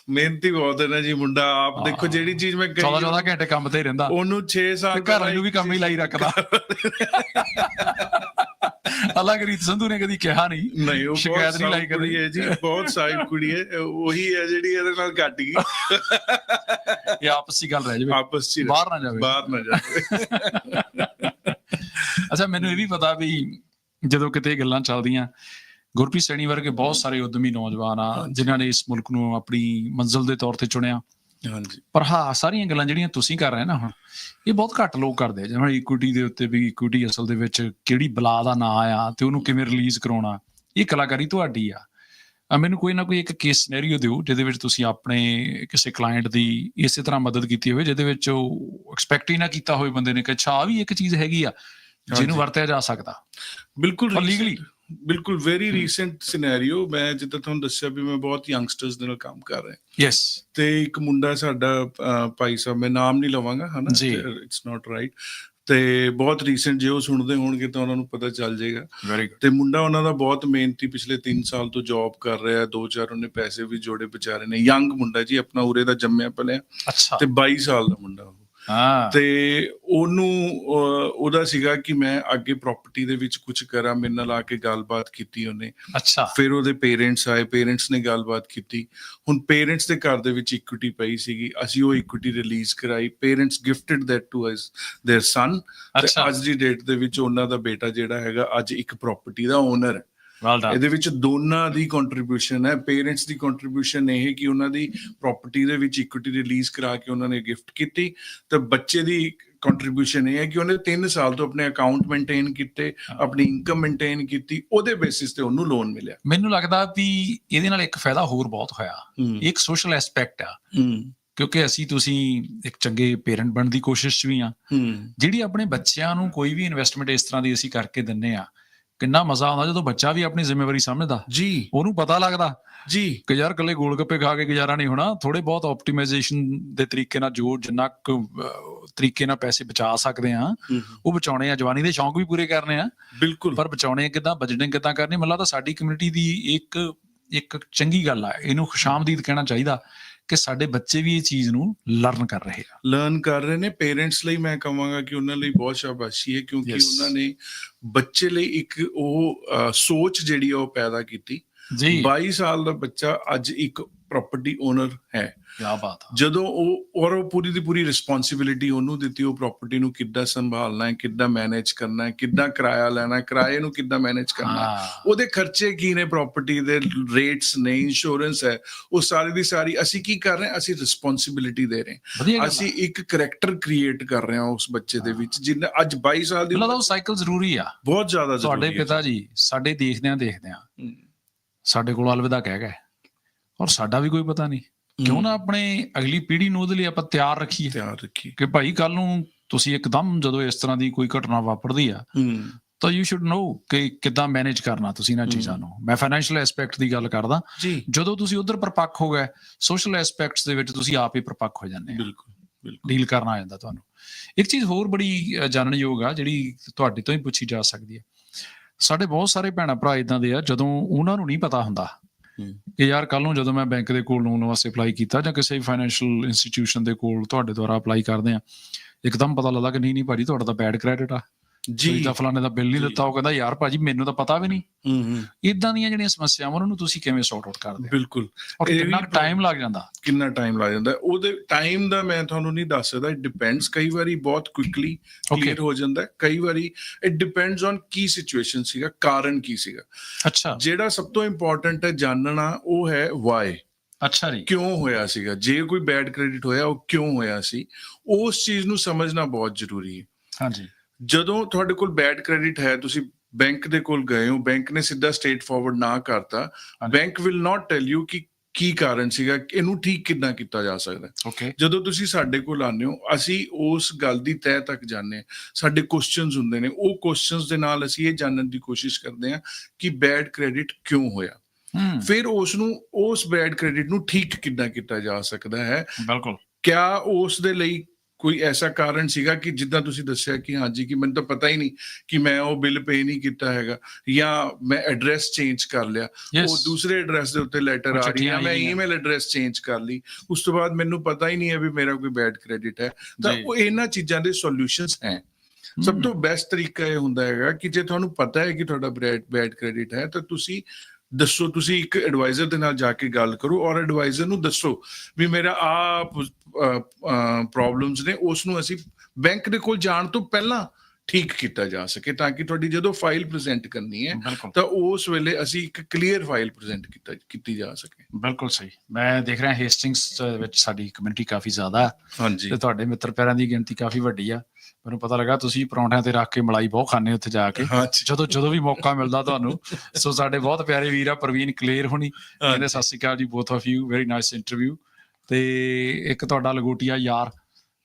ਮਿਹਨਤੀ ਬਹੁਤ ਹੈ ਨਾ ਜੀ ਮੁੰਡਾ ਆਪ ਦੇਖੋ ਜਿਹੜੀ ਚੀਜ਼ ਮੈਂ 14 ਕਹੀ 14 ਘੰਟੇ ਕੰਮ ਤੇ ਹੀ ਰਹਿੰਦਾ। ਉਹਨੂੰ 6 ਤੇ ਸਾਲ ਘਰ ਨੂੰ ਵੀ ਕੰਮ ਹੀ ਲਾਈ ਰੱਖਦਾ। ਹਾਲਾਂਕਿ ਰੀਤ ਸੰਧੂ ਨੇ ਕਦੀ ਕਿਹਾ ਨਹੀਂ ਨਹੀਂ ਉਹ ਸ਼ਿਕਾਇਤ ਨਹੀਂ ਲਾਈ ਕੁੜੀ ਹੈ ਜੀ ਬਹੁਤ ਸਾਈ ਕੁੜੀ ਹੈ ਉਹੀ ਹੈ ਜਿਹੜੀ ਇਹਦੇ ਨਾਲ ਘੱਟ ਗਈ। ਇਹ ਆਪਸੀ ਗੱਲ ਰਹਿ ਜਾਵੇ। ਆਪਸ ਚ ਬਾਹਰ ਨਾ ਜਾਵੇ। ਬਾਹਰ ਨਾ ਜਾਵੇ। ਅੱਛਾ ਮੈਨੂੰ ਇਹ ਵੀ ਪਤਾ ਵੀ ਜਦੋਂ ਕਿਤੇ ਗੱਲਾਂ ਚੱਲਦੀਆਂ ਗੁਰਪ੍ਰੀਤ ਸੈਣੀ ਵਰਗੇ ਬਹੁਤ ਸਾਰੇ ਉਦਮੀ ਨੌਜਵਾਨ ਆ ਜਿਨ੍ਹਾਂ ਨੇ ਇਸ ਮੁਲਕ ਨੂੰ ਆਪਣੀ ਮੰਜ਼ਿਲ ਦੇ ਤੌਰ ਤੇ ਚੁਣਿਆ। ਹਾਂਜੀ ਪਰ ਹਾਂ ਸਾਰੀਆਂ ਗੱਲਾਂ ਜਿਹੜੀਆਂ ਤੁਸੀਂ ਕਰ ਰਹੇ ਨਾ ਹੁਣ ਇਹ ਬਹੁਤ ਘੱਟ ਲੋਕ ਕਰਦੇ ਆ ਜਿਵੇਂ ਇਕੁਇਟੀ ਦੇ ਉੱਤੇ ਵੀ ਇਕੁਇਟੀ ਅਸਲ ਦੇ ਵਿੱਚ ਕਿਹੜੀ ਬਲਾ ਦਾ ਨਾਂ ਆ ਤੇ ਉਹਨੂੰ ਕਿਵੇਂ ਰਿਲੀਜ਼ ਕਰਾਉਣਾ ਇਹ ਕਲਾਕਾਰੀ ਤੁਹਾਡੀ ਆ ਮੈਨੂੰ ਕੋਈ ਨਾ ਕੋਈ ਇੱਕ ਕੇਸ ਸਿਨੈਰੀਓ ਦਿਓ ਜਿਹਦੇ ਵਿੱਚ ਤੁਸੀਂ ਆਪਣੇ ਕਿਸੇ ਕਲਾਇੰਟ ਦੀ ਇਸੇ ਤਰ੍ਹਾਂ ਮਦਦ ਕੀਤੀ ਹੋਵੇ ਜਿਹਦੇ ਵਿੱਚ ਉਹ ਐਕਸਪੈਕਟ ਹੀ ਨਾ ਕੀਤਾ ਹੋਵੇ ਬੰਦੇ ਨੇ ਕਿ ਅੱਛਾ ਆ ਵੀ ਇੱਕ ਚੀਜ਼ ਹੈਗੀ ਆ ਜਿਹਨੂੰ। ਵਰਤਿਆ ਜਾ ਸਕਦਾ ਬਿਲਕੁਲ legally? ਬਿਲਕੁਲ ਵੈਰੀ ਰੀਸੈਂਟ ਸਿਨੈਰੀਓ ਮੈਂ ਜਿੱਦਾਂ ਤੁਹਾਨੂੰ ਦੱਸਿਆ ਵੀ ਮੈਂ ਬਹੁਤ ਯੰਗਸਟਰਸ ਦੇ ਨਾਲ ਕੰਮ ਕਰ ਰਿਹਾ। ਯੈਸ ਤੇ ਇੱਕ ਮੁੰਡਾ ਸਾਡਾ ਭਾਈ ਸਾਹਿਬ ਮੈਂ ਨਾਮ ਨਹੀਂ ਲਵਾਂਗਾ ਹਨਾ। ਇਟਸ ਨਾਟ ਰਾਈਟ ਤੇ ਬਹੁਤ ਰੀਸੈਂਟ ਜੇ ਉਹ ਸੁਣਦੇ ਹੋਣਗੇ ਤਾਂ ਉਹਨਾਂ ਨੂੰ ਪਤਾ ਚੱਲ ਜਾਏਗਾ। ਤੇ ਮੁੰਡਾ ਉਹਨਾਂ ਦਾ ਬਹੁਤ ਮਿਹਨਤੀ ਪਿਛਲੇ 3 ਸਾਲ ਤੋਂ ਜੌਬ ਕਰ ਰਿਹਾ ਦੋ ਚਾਰ ਉਹਨੇ ਪੈਸੇ ਵੀ ਜੋੜੇ ਵਿਚਾਰੇ ਨੇ। ਯੰਗ ਮੁੰਡਾ ਜੀ ਆਪਣਾ ਉਰੇ ਦਾ ਜੰਮਿਆ ਪਲਿਆ ਤੇ 22 ਸਾਲ ਦਾ ਮੁੰਡਾ ਤੇ ਉਹਨੂੰ ਅਹ, ਉਹਦਾ ਸੀਗਾ ਕਿ ਮੈਂ ਅੱਗੇ ਪ੍ਰਾਪਰਟੀ ਦੇ ਵਿੱਚ ਕੁਝ ਕਰਾਂ ਮੇਰੇ ਨਾਲ ਆ ਕੇ ਗੱਲਬਾਤ ਕੀਤੀ ਉਹਨੇ ਅੱਛਾ ਫਿਰ ਉਹਦੇ ਪੇਰੈਂਟਸ ਆਏ ਪੇਰੈਂਟਸ ਨੇ ਗੱਲਬਾਤ ਕੀਤੀ ਹੁਣ ਪੇਰੈਂਟਸ ਦੇ ਘਰ ਦੇ ਵਿੱਚ ਇਕੁਇਟੀ ਪਈ ਸੀਗੀ ਅਸੀਂ ਉਹ ਇਕੁਇਟੀ ਰਿਲੀਜ਼ ਕਰਾਈ parents gifted that to us there ਸਨ ਤੇ ਅੱਛਾ ਅੱਜ ਦੀ ਡੇਟ ਦੇ ਵਿੱਚ ਉਹਨਾਂ ਦਾ ਬੇਟਾ ਜਿਹੜਾ ਹੈਗਾ ਅੱਜ ਇੱਕ ਪ੍ਰਾਪਰਟੀ ਦਾ ਓਨਰ ਹੈ ਵੈਲ ਡਨ ਇਹਦੇ ਵਿੱਚ ਦੋਨਾਂ ਦੀ ਕੰਟਰੀਬਿਊਸ਼ਨ ਹੈ ਪੇਰੈਂਟਸ ਦੀ ਕੰਟਰੀਬਿਊਸ਼ਨ ਇਹ ਹੈ ਕਿ ਉਹਨਾਂ ਦੀ ਪ੍ਰਾਪਰਟੀ ਦੇ ਵਿੱਚ ਇਕੁਇਟੀ ਰਿਲੀਜ਼ ਕਰਾ ਕੇ ਉਹਨਾਂ ਨੇ ਗਿਫਟ ਕੀਤੀ। ਤੇ ਬੱਚੇ ਦੀ ਕੰਟਰੀਬਿਊਸ਼ਨ ਇਹ ਹੈ ਕਿ ਉਹਨੇ 3 ਸਾਲ ਤੋਂ ਆਪਣੇ ਅਕਾਊਂਟ ਮੇਨਟੇਨ ਕੀਤੇ ਆਪਣੀ ਇਨਕਮ ਮੇਨਟੇਨ ਕੀਤੀ ਉਹਦੇ ਬੇਸਿਸ ਤੇ ਉਹਨੂੰ ਲੋਨ ਮਿਲਿਆ। ਮੈਨੂੰ ਲੱਗਦਾ ਵੀ ਇਹਦੇ ਨਾਲ ਇੱਕ ਫਾਇਦਾ ਹੋਰ ਬਹੁਤ ਹੋਇਆ। ਇੱਕ ਸੋਸ਼ਲ ਐਸਪੈਕਟ ਆ। ਕਿਉਂਕਿ ਅਸੀਂ ਤੁਸੀਂ ਇੱਕ ਚੰਗੇ ਪੇਰੈਂਟ ਬਣਨ ਦੀ ਕੋਸ਼ਿਸ਼ 'ਚ ਵੀ ਆ। ਜਿਹੜੀ ਆਪਣੇ ਬੱਚਿਆਂ ਨੂੰ ਕੋਈ ਵੀ ਇਨਵੈਸਟਮੈਂਟ ਇਸ ਤਰ੍ਹਾਂ ਦੀ ਅਸੀਂ ਕਰਕੇ ਦਿੰਨੇ ਆ ਕਿੰਨਾ ਮਜ਼ਾ ਆਉਂਦਾ ਜਦੋਂ ਬੱਚਾ ਵੀ ਆਪਣੀ ਜ਼ਿੰਮੇਵਾਰੀ ਸਮਝਦਾ। ਜੀ। ਉਹਨੂੰ ਪਤਾ ਲੱਗਦਾ ਜੀ। ਕਿ ਯਾਰ ਕੱਲੇ ਗੋਲਗੱਪੇ ਖਾ ਕੇ ਗੁਜ਼ਾਰਾ ਨਹੀਂ ਹੋਣਾ। ਥੋੜੇ ਬਹੁਤ ਆਪਟੀਮਾਈਜੇਸ਼ਨ ਦੇ ਤਰੀਕੇ ਨਾਲ ਜੋ ਜਿੰਨਾ ਤਰੀਕੇ ਨਾਲ ਪੈਸੇ ਬਚਾ ਸਕਦੇ ਆ ਉਹ ਬਚਾਉਣੇ ਆ। ਜਵਾਨੀ ਦੇ ਸ਼ੌਂਕ ਵੀ ਪੂਰੇ ਕਰਨੇ ਆ। ਬਿਲਕੁਲ। ਪਰ ਬਚਾਉਣੇ ਕਿਦਾਂ ਬਜਟਿੰਗ ਕਿਦਾਂ ਕਰਨੀ? ਮਤਲਬ ਤਾਂ ਸਾਡੀ ਕਮਿਊਨਿਟੀ ਦੀ ਇੱਕ ਇੱਕ ਚੰਗੀ ਗੱਲ ਆ। ਇਹਨੂੰ ਖੁਸ਼ਾਮਦੀਦ ਕਹਿਣਾ ਚਾਹੀਦਾ। ਕਿ ਸਾਡੇ ਬੱਚੇ ਵੀ ਇਹ ਚੀਜ਼ ਨੂੰ ਲਰਨ ਕਰ ਰਹੇ ਆ। ਲਰਨ ਕਰ ਰਹੇ ਨੇ ਪੇਰੈਂਟਸ ਲਈ ਮੈਂ ਕਹਾਂਗਾ ਕਿ ਉਹਨਾਂ ਲਈ ਬਹੁਤ ਸ਼ਾਬਾਸ਼ੀ ਹੈ ਕਿਉਂਕਿ. ਉਹਨਾਂ ਨੇ ਬੱਚੇ ਲਈ ਇੱਕ ਉਹ ਸੋਚ ਜਿਹੜੀ ਆ ਉਹ ਪੈਦਾ ਕੀਤੀ। ਜੀ। 22 ਸਾਲ ਦਾ ਬੱਚਾ ਅੱਜ ਇੱਕ ਪ੍ਰਾਪਰਟੀ ਓਨਰ ਹੈ। ਕੀ ਬਾਤ ਆ। ਜਦੋਂ ਉਹ ਔਰ ਉਹ ਪੂਰੀ ਦੀ ਪੂਰੀ ਰਿਸਪੌਂਸਿਬਿਲਿਟੀ ਉਹਨੂੰ ਦਿੱਤੀ ਉਹ ਪ੍ਰਾਪਰਟੀ ਨੂੰ ਕਿੱਦਾਂ ਸੰਭਾਲਣਾ ਹੈ ਕਿੱਦਾਂ ਮੈਨੇਜ ਕਰਨਾ ਹੈ ਕਿੱਦਾਂ ਕਿਰਾਇਆ ਲੈਣਾ ਹੈ ਕਿਰਾਏ ਨੂੰ ਕਿੱਦਾਂ ਮੈਨੇਜ ਕਰਨਾ ਹੈ। ਹਾਂ। ਉਹਦੇ ਖਰਚੇ ਕੀ ਨੇ ਪ੍ਰਾਪਰਟੀ ਦੇ ਰੇਟਸ ਨੇ ਇੰਸ਼ੋਰੈਂਸ ਹੈ ਉਹ ਸਾਰੀ ਦੀ ਸਾਰੀ ਅਸੀਂ ਕੀ ਕਰ ਰਹੇ ਹਾਂ? ਅਸੀਂ ਰਿਸਪੌਂਸਿਬਿਲਿਟੀ ਦੇ ਰਹੇ ਹਾਂ। ਅਸੀਂ ਇੱਕ ਕਰੈਕਟਰ ਕ੍ਰੀਏਟ ਕਰ ਰਹੇ ਹਾਂ ਉਸ ਬੱਚੇ ਦੇ ਵਿੱਚ ਜਿੰਨਾ ਅੱਜ 22 ਸਾਲ ਦੀ ਉਹ ਸਾਈਕਲ ਜ਼ਰੂਰੀ ਆ। ਬਹੁਤ ਜ਼ਿਆਦਾ ਜ਼ਰੂਰੀ ਤੁਹਾਡੇ ਹੈ। ਪਿਤਾ ਜੀ ਸਾਡੇ ਦੇਖਦਿਆਂ ਦੇਖਦਿਆਂ ਸਾਡੇ ਕੋਲ ਅਲਵਿਦਾ ਕਹਿ ਗਏ। ਔਰ ਸਾਡਾ ਵੀ ਕੋਈ ਪਤਾ ਨਹੀਂ। ਕਿਉਂ ਨਾ ਆਪਣੇ ਅਗਲੀ ਪੀੜ੍ਹੀ ਨੂੰ ਉਹਦੇ ਲਈ ਆਪਾਂ ਤਿਆਰ ਰੱਖੀਏ ਧਿਆਨ ਰੱਖੀ ਕਿ ਭਾਈ ਕੱਲ ਨੂੰ ਤੁਸੀਂ ਇੱਕਦਮ ਜਦੋਂ ਇਸ ਤਰ੍ਹਾਂ ਦੀ ਕੋਈ ਘਟਨਾ ਵਾਪਰਦੀ ਆ ਹੂੰ। ਤਾਂ ਯੂ ਸ਼ੁੱਡ ਨੋ ਕਿ ਕਿੱਦਾਂ ਮੈਨੇਜ ਕਰਨਾ ਤੁਸੀਂ ਇਹਨਾਂ ਚੀਜ਼ਾਂ ਨੂੰ। ਮੈਂ ਫਾਈਨੈਂਸ਼ੀਅਲ ਐਸਪੈਕਟ ਦੀ ਗੱਲ ਕਰਦਾ। ਜਦੋਂ ਤੁਸੀਂ ਉਧਰ ਪਰਪੱਕ ਹੋ ਗਏ ਸੋਸ਼ਲ ਐਸਪੈਕਟਸ ਦੇ ਵਿੱਚ ਤੁਸੀਂ ਆਪ ਹੀ ਪਰਪੱਕ ਹੋ ਜਾਂਦੇ ਆ। ਬਿਲਕੁਲ ਬਿਲਕੁਲ। ਡੀਲ ਕਰਨਾ ਆ ਜਾਂਦਾ ਤੁਹਾਨੂੰ। ਇੱਕ ਚੀਜ਼ ਹੋਰ ਬੜੀ ਜਾਣਨਯੋਗ ਆ ਜਿਹੜੀ ਤੁਹਾਡੇ ਤੋਂ ਹੀ ਪੁੱਛੀ ਜਾ ਸਕਦੀ ਹੈ ਸਾਡੇ ਬਹੁਤ ਸਾਰੇ ਭੈਣਾ ਭਰਾ ਇਦਾਂ ਦੇ ਆ ਜਦੋਂ ਉਹਨਾਂ ਨੂੰ ਨਹੀਂ ਪਤਾ ਹੁੰਦਾ ਹੂੰ। ਕਿ ਯਾਰ ਕੱਲ ਨੂੰ ਜਦੋਂ ਮੈਂ ਬੈਂਕ ਦੇ ਕੋਲ ਲੋਨ ਵਾਸਤੇ ਅਪਲਾਈ ਕੀਤਾ ਜਾਂ ਕਿਸੇ ਫਾਈਨੈਂਸ਼ੀਅਲ ਇੰਸਟੀਟਿਊਸ਼ਨ ਦੇ ਕੋਲ ਤੁਹਾਡੇ ਦੁਆਰਾ ਅਪਲਾਈ ਕਰਦੇ ਆ ਇੱਕਦਮ ਪਤਾ ਲੱਗਦਾ ਕਿ ਨਹੀਂ ਨਹੀਂ ਭਾਜੀ, ਤੁਹਾਡਾ ਤਾਂ ਬੈਡ ਕ੍ਰੈਡਿਟ ਆ। ਜੀ। ਤਾਂ ਫਲਾਣੇ ਦਾ ਬਿੱਲ ਨਹੀਂ। ਦਿੱਤਾ ਉਹ ਕਹਿੰਦਾ ਯਾਰ ਭਾਜੀ ਮੈਨੂੰ ਤਾਂ ਪਤਾ ਵੀ ਨਹੀਂ। ਹੂੰ ਹੂੰ। ਇਦਾਂ ਦੀਆਂ ਜਿਹੜੀਆਂ ਸਮੱਸਿਆਵਾਂ ਉਹਨਾਂ ਨੂੰ ਤੁਸੀਂ ਕਿਵੇਂ ਸੌਰਟ ਆਊਟ ਕਰਦੇ ਹੋ? ਬਿਲਕੁਲ। ਔਰ ਕਿੰਨਾ ਟਾਈਮ ਲੱਗ ਜਾਂਦਾ? ਕਿੰਨਾ ਟਾਈਮ ਲੱਗ ਜਾਂਦਾ? ਉਹਦੇ ਟਾਈਮ ਦਾ ਮੈਂ ਤੁਹਾਨੂੰ ਨਹੀਂ ਦੱਸ ਸਕਦਾ ਇਟ ਡਿਪੈਂਡਸ ਕਈ ਵਾਰੀ ਬਹੁਤ ਕੁਇਕਲੀ ਕਲੀਅਰ ਹੋ ਜਾਂਦਾ। ਕਈ ਵਾਰੀ ਇਟ ਡਿਪੈਂਡਸ ਔਨ ਕੀ ਸਿਚੁਏਸ਼ਨ ਸੀਗਾ ਕਾਰਨ ਕੀ ਸੀਗਾ। ਅੱਛਾ। ਜਿਹੜਾ ਸਭ ਤੋਂ ਇੰਪੋਰਟੈਂਟ ਹੈ ਜਾਣਨਾ ਉਹ ਹੈ ਵਾਈ ਅੱਛਾ ਜੀ। ਕਿਉਂ ਹੋਇਆ ਸੀਗਾ? ਜੇ ਕੋਈ ਬੈਡ ਕ੍ਰੈਡਿਟ ਹੋਇਆ ਉਹ ਕਿਉਂ ਹੋਇਆ ਸੀ? ਉਸ ਚੀਜ਼ ਨੂੰ ਸਮਝਣਾ ਬਹੁਤ ਜ਼ਰੂਰੀ ਹੈ। ਹਾਂਜੀ। ਜਦੋਂ ਤੁਹਾਡੇ ਕੋਲ ਬੈਡ ਕ੍ਰੈਡਿਟ ਹੈ ਤੁਸੀਂ ਬੈਂਕ ਦੇ ਕੋਲ ਗਏ ਹੋ ਬੈਂਕ ਨੇ ਸਿੱਧਾ ਸਟੇਟ ਫਾਰਵਰਡ ਨਾ ਕਰਤਾ। Bank will not tell you ਕਿ ਕੀ ਕਾਰਨ ਸੀਗਾ ਇਹਨੂੰ ਠੀਕ ਕਿੱਦਾਂ ਕੀਤਾ ਜਾ ਸਕਦਾ ਜਦੋਂ ਤੁਸੀਂ ਸਾਡੇ ਕੋਲ ਆਉਂਦੇ ਹੋ ਅਸੀਂ ਉਸ ਗੱਲ ਦੀ ਤਹਿ ਤੱਕ ਜਾਂਦੇ ਹਾਂ। ਸਾਡੇ ਕੁਐਸਚਨਸ ਹੁੰਦੇ ਨੇ ਉਹ ਕੁਐਸਚਨਸ ਦੇ ਨਾਲ ਅਸੀਂ ਇਹ ਜਾਣਨ ਦੀ ਕੋਸ਼ਿਸ਼ ਕਰਦੇ ਹਾਂ ਕਿ ਬੈਡ ਕ੍ਰੈਡਿਟ ਕਿਉਂ ਹੋਇਆ। ਫਿਰ ਉਸ ਨੂੰ ਉਸ ਬੈਡ ਕ੍ਰੈਡਿਟ ਨੂੰ ਠੀਕ ਕਿੱਦਾਂ ਕੀਤਾ ਜਾ ਸਕਦਾ ਹੈ? ਬਿਲਕੁਲ। ਕਿਆ ਉਸ ਦੇ ਲਈ ਕੋਈ ਐਸਾ ਕਾਰਨ ਸੀਗਾ ਕਿ ਜਿੱਦਾਂ ਤੁਸੀਂ ਦੱਸਿਆ ਕਿ ਹਾਂਜੀ ਕਿ ਮੈਨੂੰ ਤਾਂ ਪਤਾ ਹੀ ਨਹੀਂ ਕਿ ਮੈਂ ਉਹ ਬਿੱਲ ਪੇ ਨਹੀਂ ਕੀਤਾ ਹੈਗਾ ਜਾਂ ਮੈਂ ਐਡਰੈਸ ਚੇਂਜ ਕਰ ਲਿਆ। ਉਹ ਦੂਸਰੇ ਐਡਰੈਸ ਦੇ ਉੱਤੇ ਲੈਟਰ ਆ ਰਹੀ ਹੈ ਮੈਂ। ਈਮੇਲ ਐਡਰੈਸ ਚੇਂਜ ਕਰ ਲਈ। ਉਸ ਤੋਂ ਬਾਅਦ ਮੈਨੂੰ ਪਤਾ ਹੀ ਨਹੀਂ ਹੈ ਵੀ ਮੇਰਾ ਕੋਈ ਬੈਡ ਕ੍ਰੈਡਿਟ ਹੈ। ਤਾਂ। ਉਹ ਇਹਨਾਂ ਚੀਜ਼ਾਂ ਦੇ ਸੋਲੂਸ਼ਨਸ ਹੈ। ਸਭ ਤੋਂ ਬੈਸਟ ਤਰੀਕਾ ਇਹ ਹੁੰਦਾ ਹੈਗਾ ਕਿ ਜੇ ਤੁਹਾਨੂੰ ਪਤਾ ਹੈ ਕਿ ਤੁਹਾਡਾ ਬੈਡ ਕ੍ਰੈਡਿਟ ਹੈ ਤਾਂ ਤੁਸੀਂ ਦੱਸੋ ਤੁਸੀਂ ਇੱਕ ਐਡਵਾਈਜ਼ਰ ਦੇ ਨਾਲ ਜਾ ਕੇ ਗੱਲ ਕਰੋ ਔਰ ਐਡਵਾਈਜ਼ਰ ਨੂੰ ਦੱਸੋ ਵੀ ਮੇਰਾ ਆ ਪ੍ਰੋਬਲਮਸ ਨੇ ਉਸ ਨੂੰ ਅਸੀਂ ਬੈਂਕ ਦੇ ਕੋਲ ਜਾਣ ਤੋਂ ਪਹਿਲਾਂ ਠੀਕ ਕੀਤਾ ਜਾ ਸਕੇ ਤਾਂ ਕਿ ਤੁਹਾਡੀ ਜਦੋਂ ਫਾਈਲ ਪ੍ਰੈਜ਼ੈਂਟ ਕਰਨੀ ਹੈ ਤਾਂ ਉਸ ਵੇਲੇ ਅਸੀਂ ਇੱਕ ਕਲੀਅਰ ਫਾਈਲ ਪ੍ਰੈਜ਼ੈਂਟ ਕੀਤਾ ਕੀਤੀ ਜਾ ਸਕੇ। ਬਿਲਕੁਲ ਸਹੀ। ਮੈਂ ਦੇਖ ਰਿਹਾ ਹੇਸਟਿੰਗਸ ਵਿੱਚ ਸਾਡੀ ਕਮਿਊਨਿਟੀ ਕਾਫੀ ਜ਼ਿਆਦਾ ਹਾਂਜੀ। ਤੇ ਤੁਹਾਡੇ ਮਿੱਤਰ ਪਿਆਰਿਆਂ ਦੀ ਗਿਣਤੀ ਕਾਫੀ ਵੱਡੀ ਆ। ਮੈਨੂੰ ਪਤਾ ਲੱਗਾ ਤੁਸੀਂ ਪਰੌਂਠਿਆਂ ਤੇ ਰੱਖ ਕੇ ਮਲਾਈ ਬਹੁਤ ਖਾਣੇ ਉੱਥੇ ਜਾ ਕੇ। ਜਦੋਂ ਜਦੋਂ ਵੀ ਮੌਕਾ ਮਿਲਦਾ ਤੁਹਾਨੂੰ। [LAUGHS] ਸੋ ਸਾਡੇ ਬਹੁਤ ਪਿਆਰੇ ਵੀਰ ਆ ਪ੍ਰਵੀਨ ਕਲੇਰ ਹੁਣੀ। ਕਹਿੰਦੇ ਸਤਿ ਸ਼੍ਰੀ ਅਕਾਲ ਜੀ both of you very nice interview ਤੇ ਇੱਕ ਤੁਹਾਡਾ ਲਗੋਟੀਆ ਯਾਰ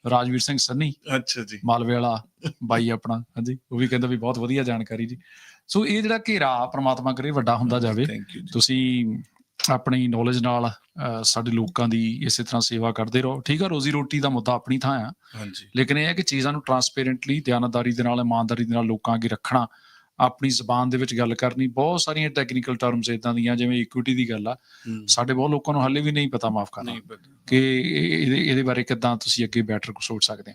ਰਾਜਵੀਰ ਸਿੰਘ ਸੰਨੀ। ਅੱਛਾ ਜੀ। ਮਾਲਵੇ ਵਾਲਾ ਬਾਈ ਆਪਣਾ ਹਾਂਜੀ ਉਹ ਵੀ ਕਹਿੰਦਾ ਵੀ ਬਹੁਤ ਵਧੀਆ ਜਾਣਕਾਰੀ ਜੀ। ਸੋ ਇਹ ਜਿਹੜਾ ਘੇਰਾ ਪ੍ਰਮਾਤਮਾ ਕਰੇ ਵੱਡਾ ਹੁੰਦਾ ਜਾਵੇ ਤੁਸੀਂ ਆਪਣੀ ਨੌਲੇਜ ਨਾਲ ਸਾਡੇ ਲੋਕਾਂ ਦੀ ਇਸੇ ਤਰ੍ਹਾਂ ਸੇਵਾ ਕਰਦੇ ਰਹੋ। ਠੀਕ ਆ ਰੋਜ਼ੀ ਰੋਟੀ ਦਾ ਮੁੱਦਾ ਆਪਣੀ ਥਾਂ ਆ। ਹਾਂਜੀ। ਲੇਕਿਨ ਇਹ ਹੈ ਕਿ ਚੀਜ਼ਾਂ ਨੂੰ ਟਰਾਂਸਪੇਰੈਂਟਲੀ ਦਿਆਨਤਦਾਰੀ ਦੇ ਨਾਲ ਇਮਾਨਦਾਰੀ ਦੇ ਨਾਲ ਲੋਕਾਂ ਅੱਗੇ ਰੱਖਣਾ ਆਪਣੀ ਜ਼ਬਾਨ ਦੇ ਵਿੱਚ ਗੱਲ ਕਰਨੀ ਬਹੁਤ ਸਾਰੀਆਂ ਟੈਕਨੀਕਲ ਟਰਮਸ ਇਦਾਂ ਦੀਆਂ ਜਿਵੇਂ ਇਕੁਇਟੀ ਦੀ ਗੱਲ ਆ ਸਾਡੇ ਬਹੁਤ ਲੋਕਾਂ ਨੂੰ ਹਾਲੇ ਵੀ ਨਹੀਂ ਪਤਾ ਮਾਫ ਕਰਨਾ। ਕਿ ਇਹ- ਇਹਦੇ ਇਹਦੇ ਬਾਰੇ ਕਿੱਦਾਂ ਤੁਸੀਂ ਅੱਗੇ ਬੈਟਰ ਸੋਚ ਸਕਦੇ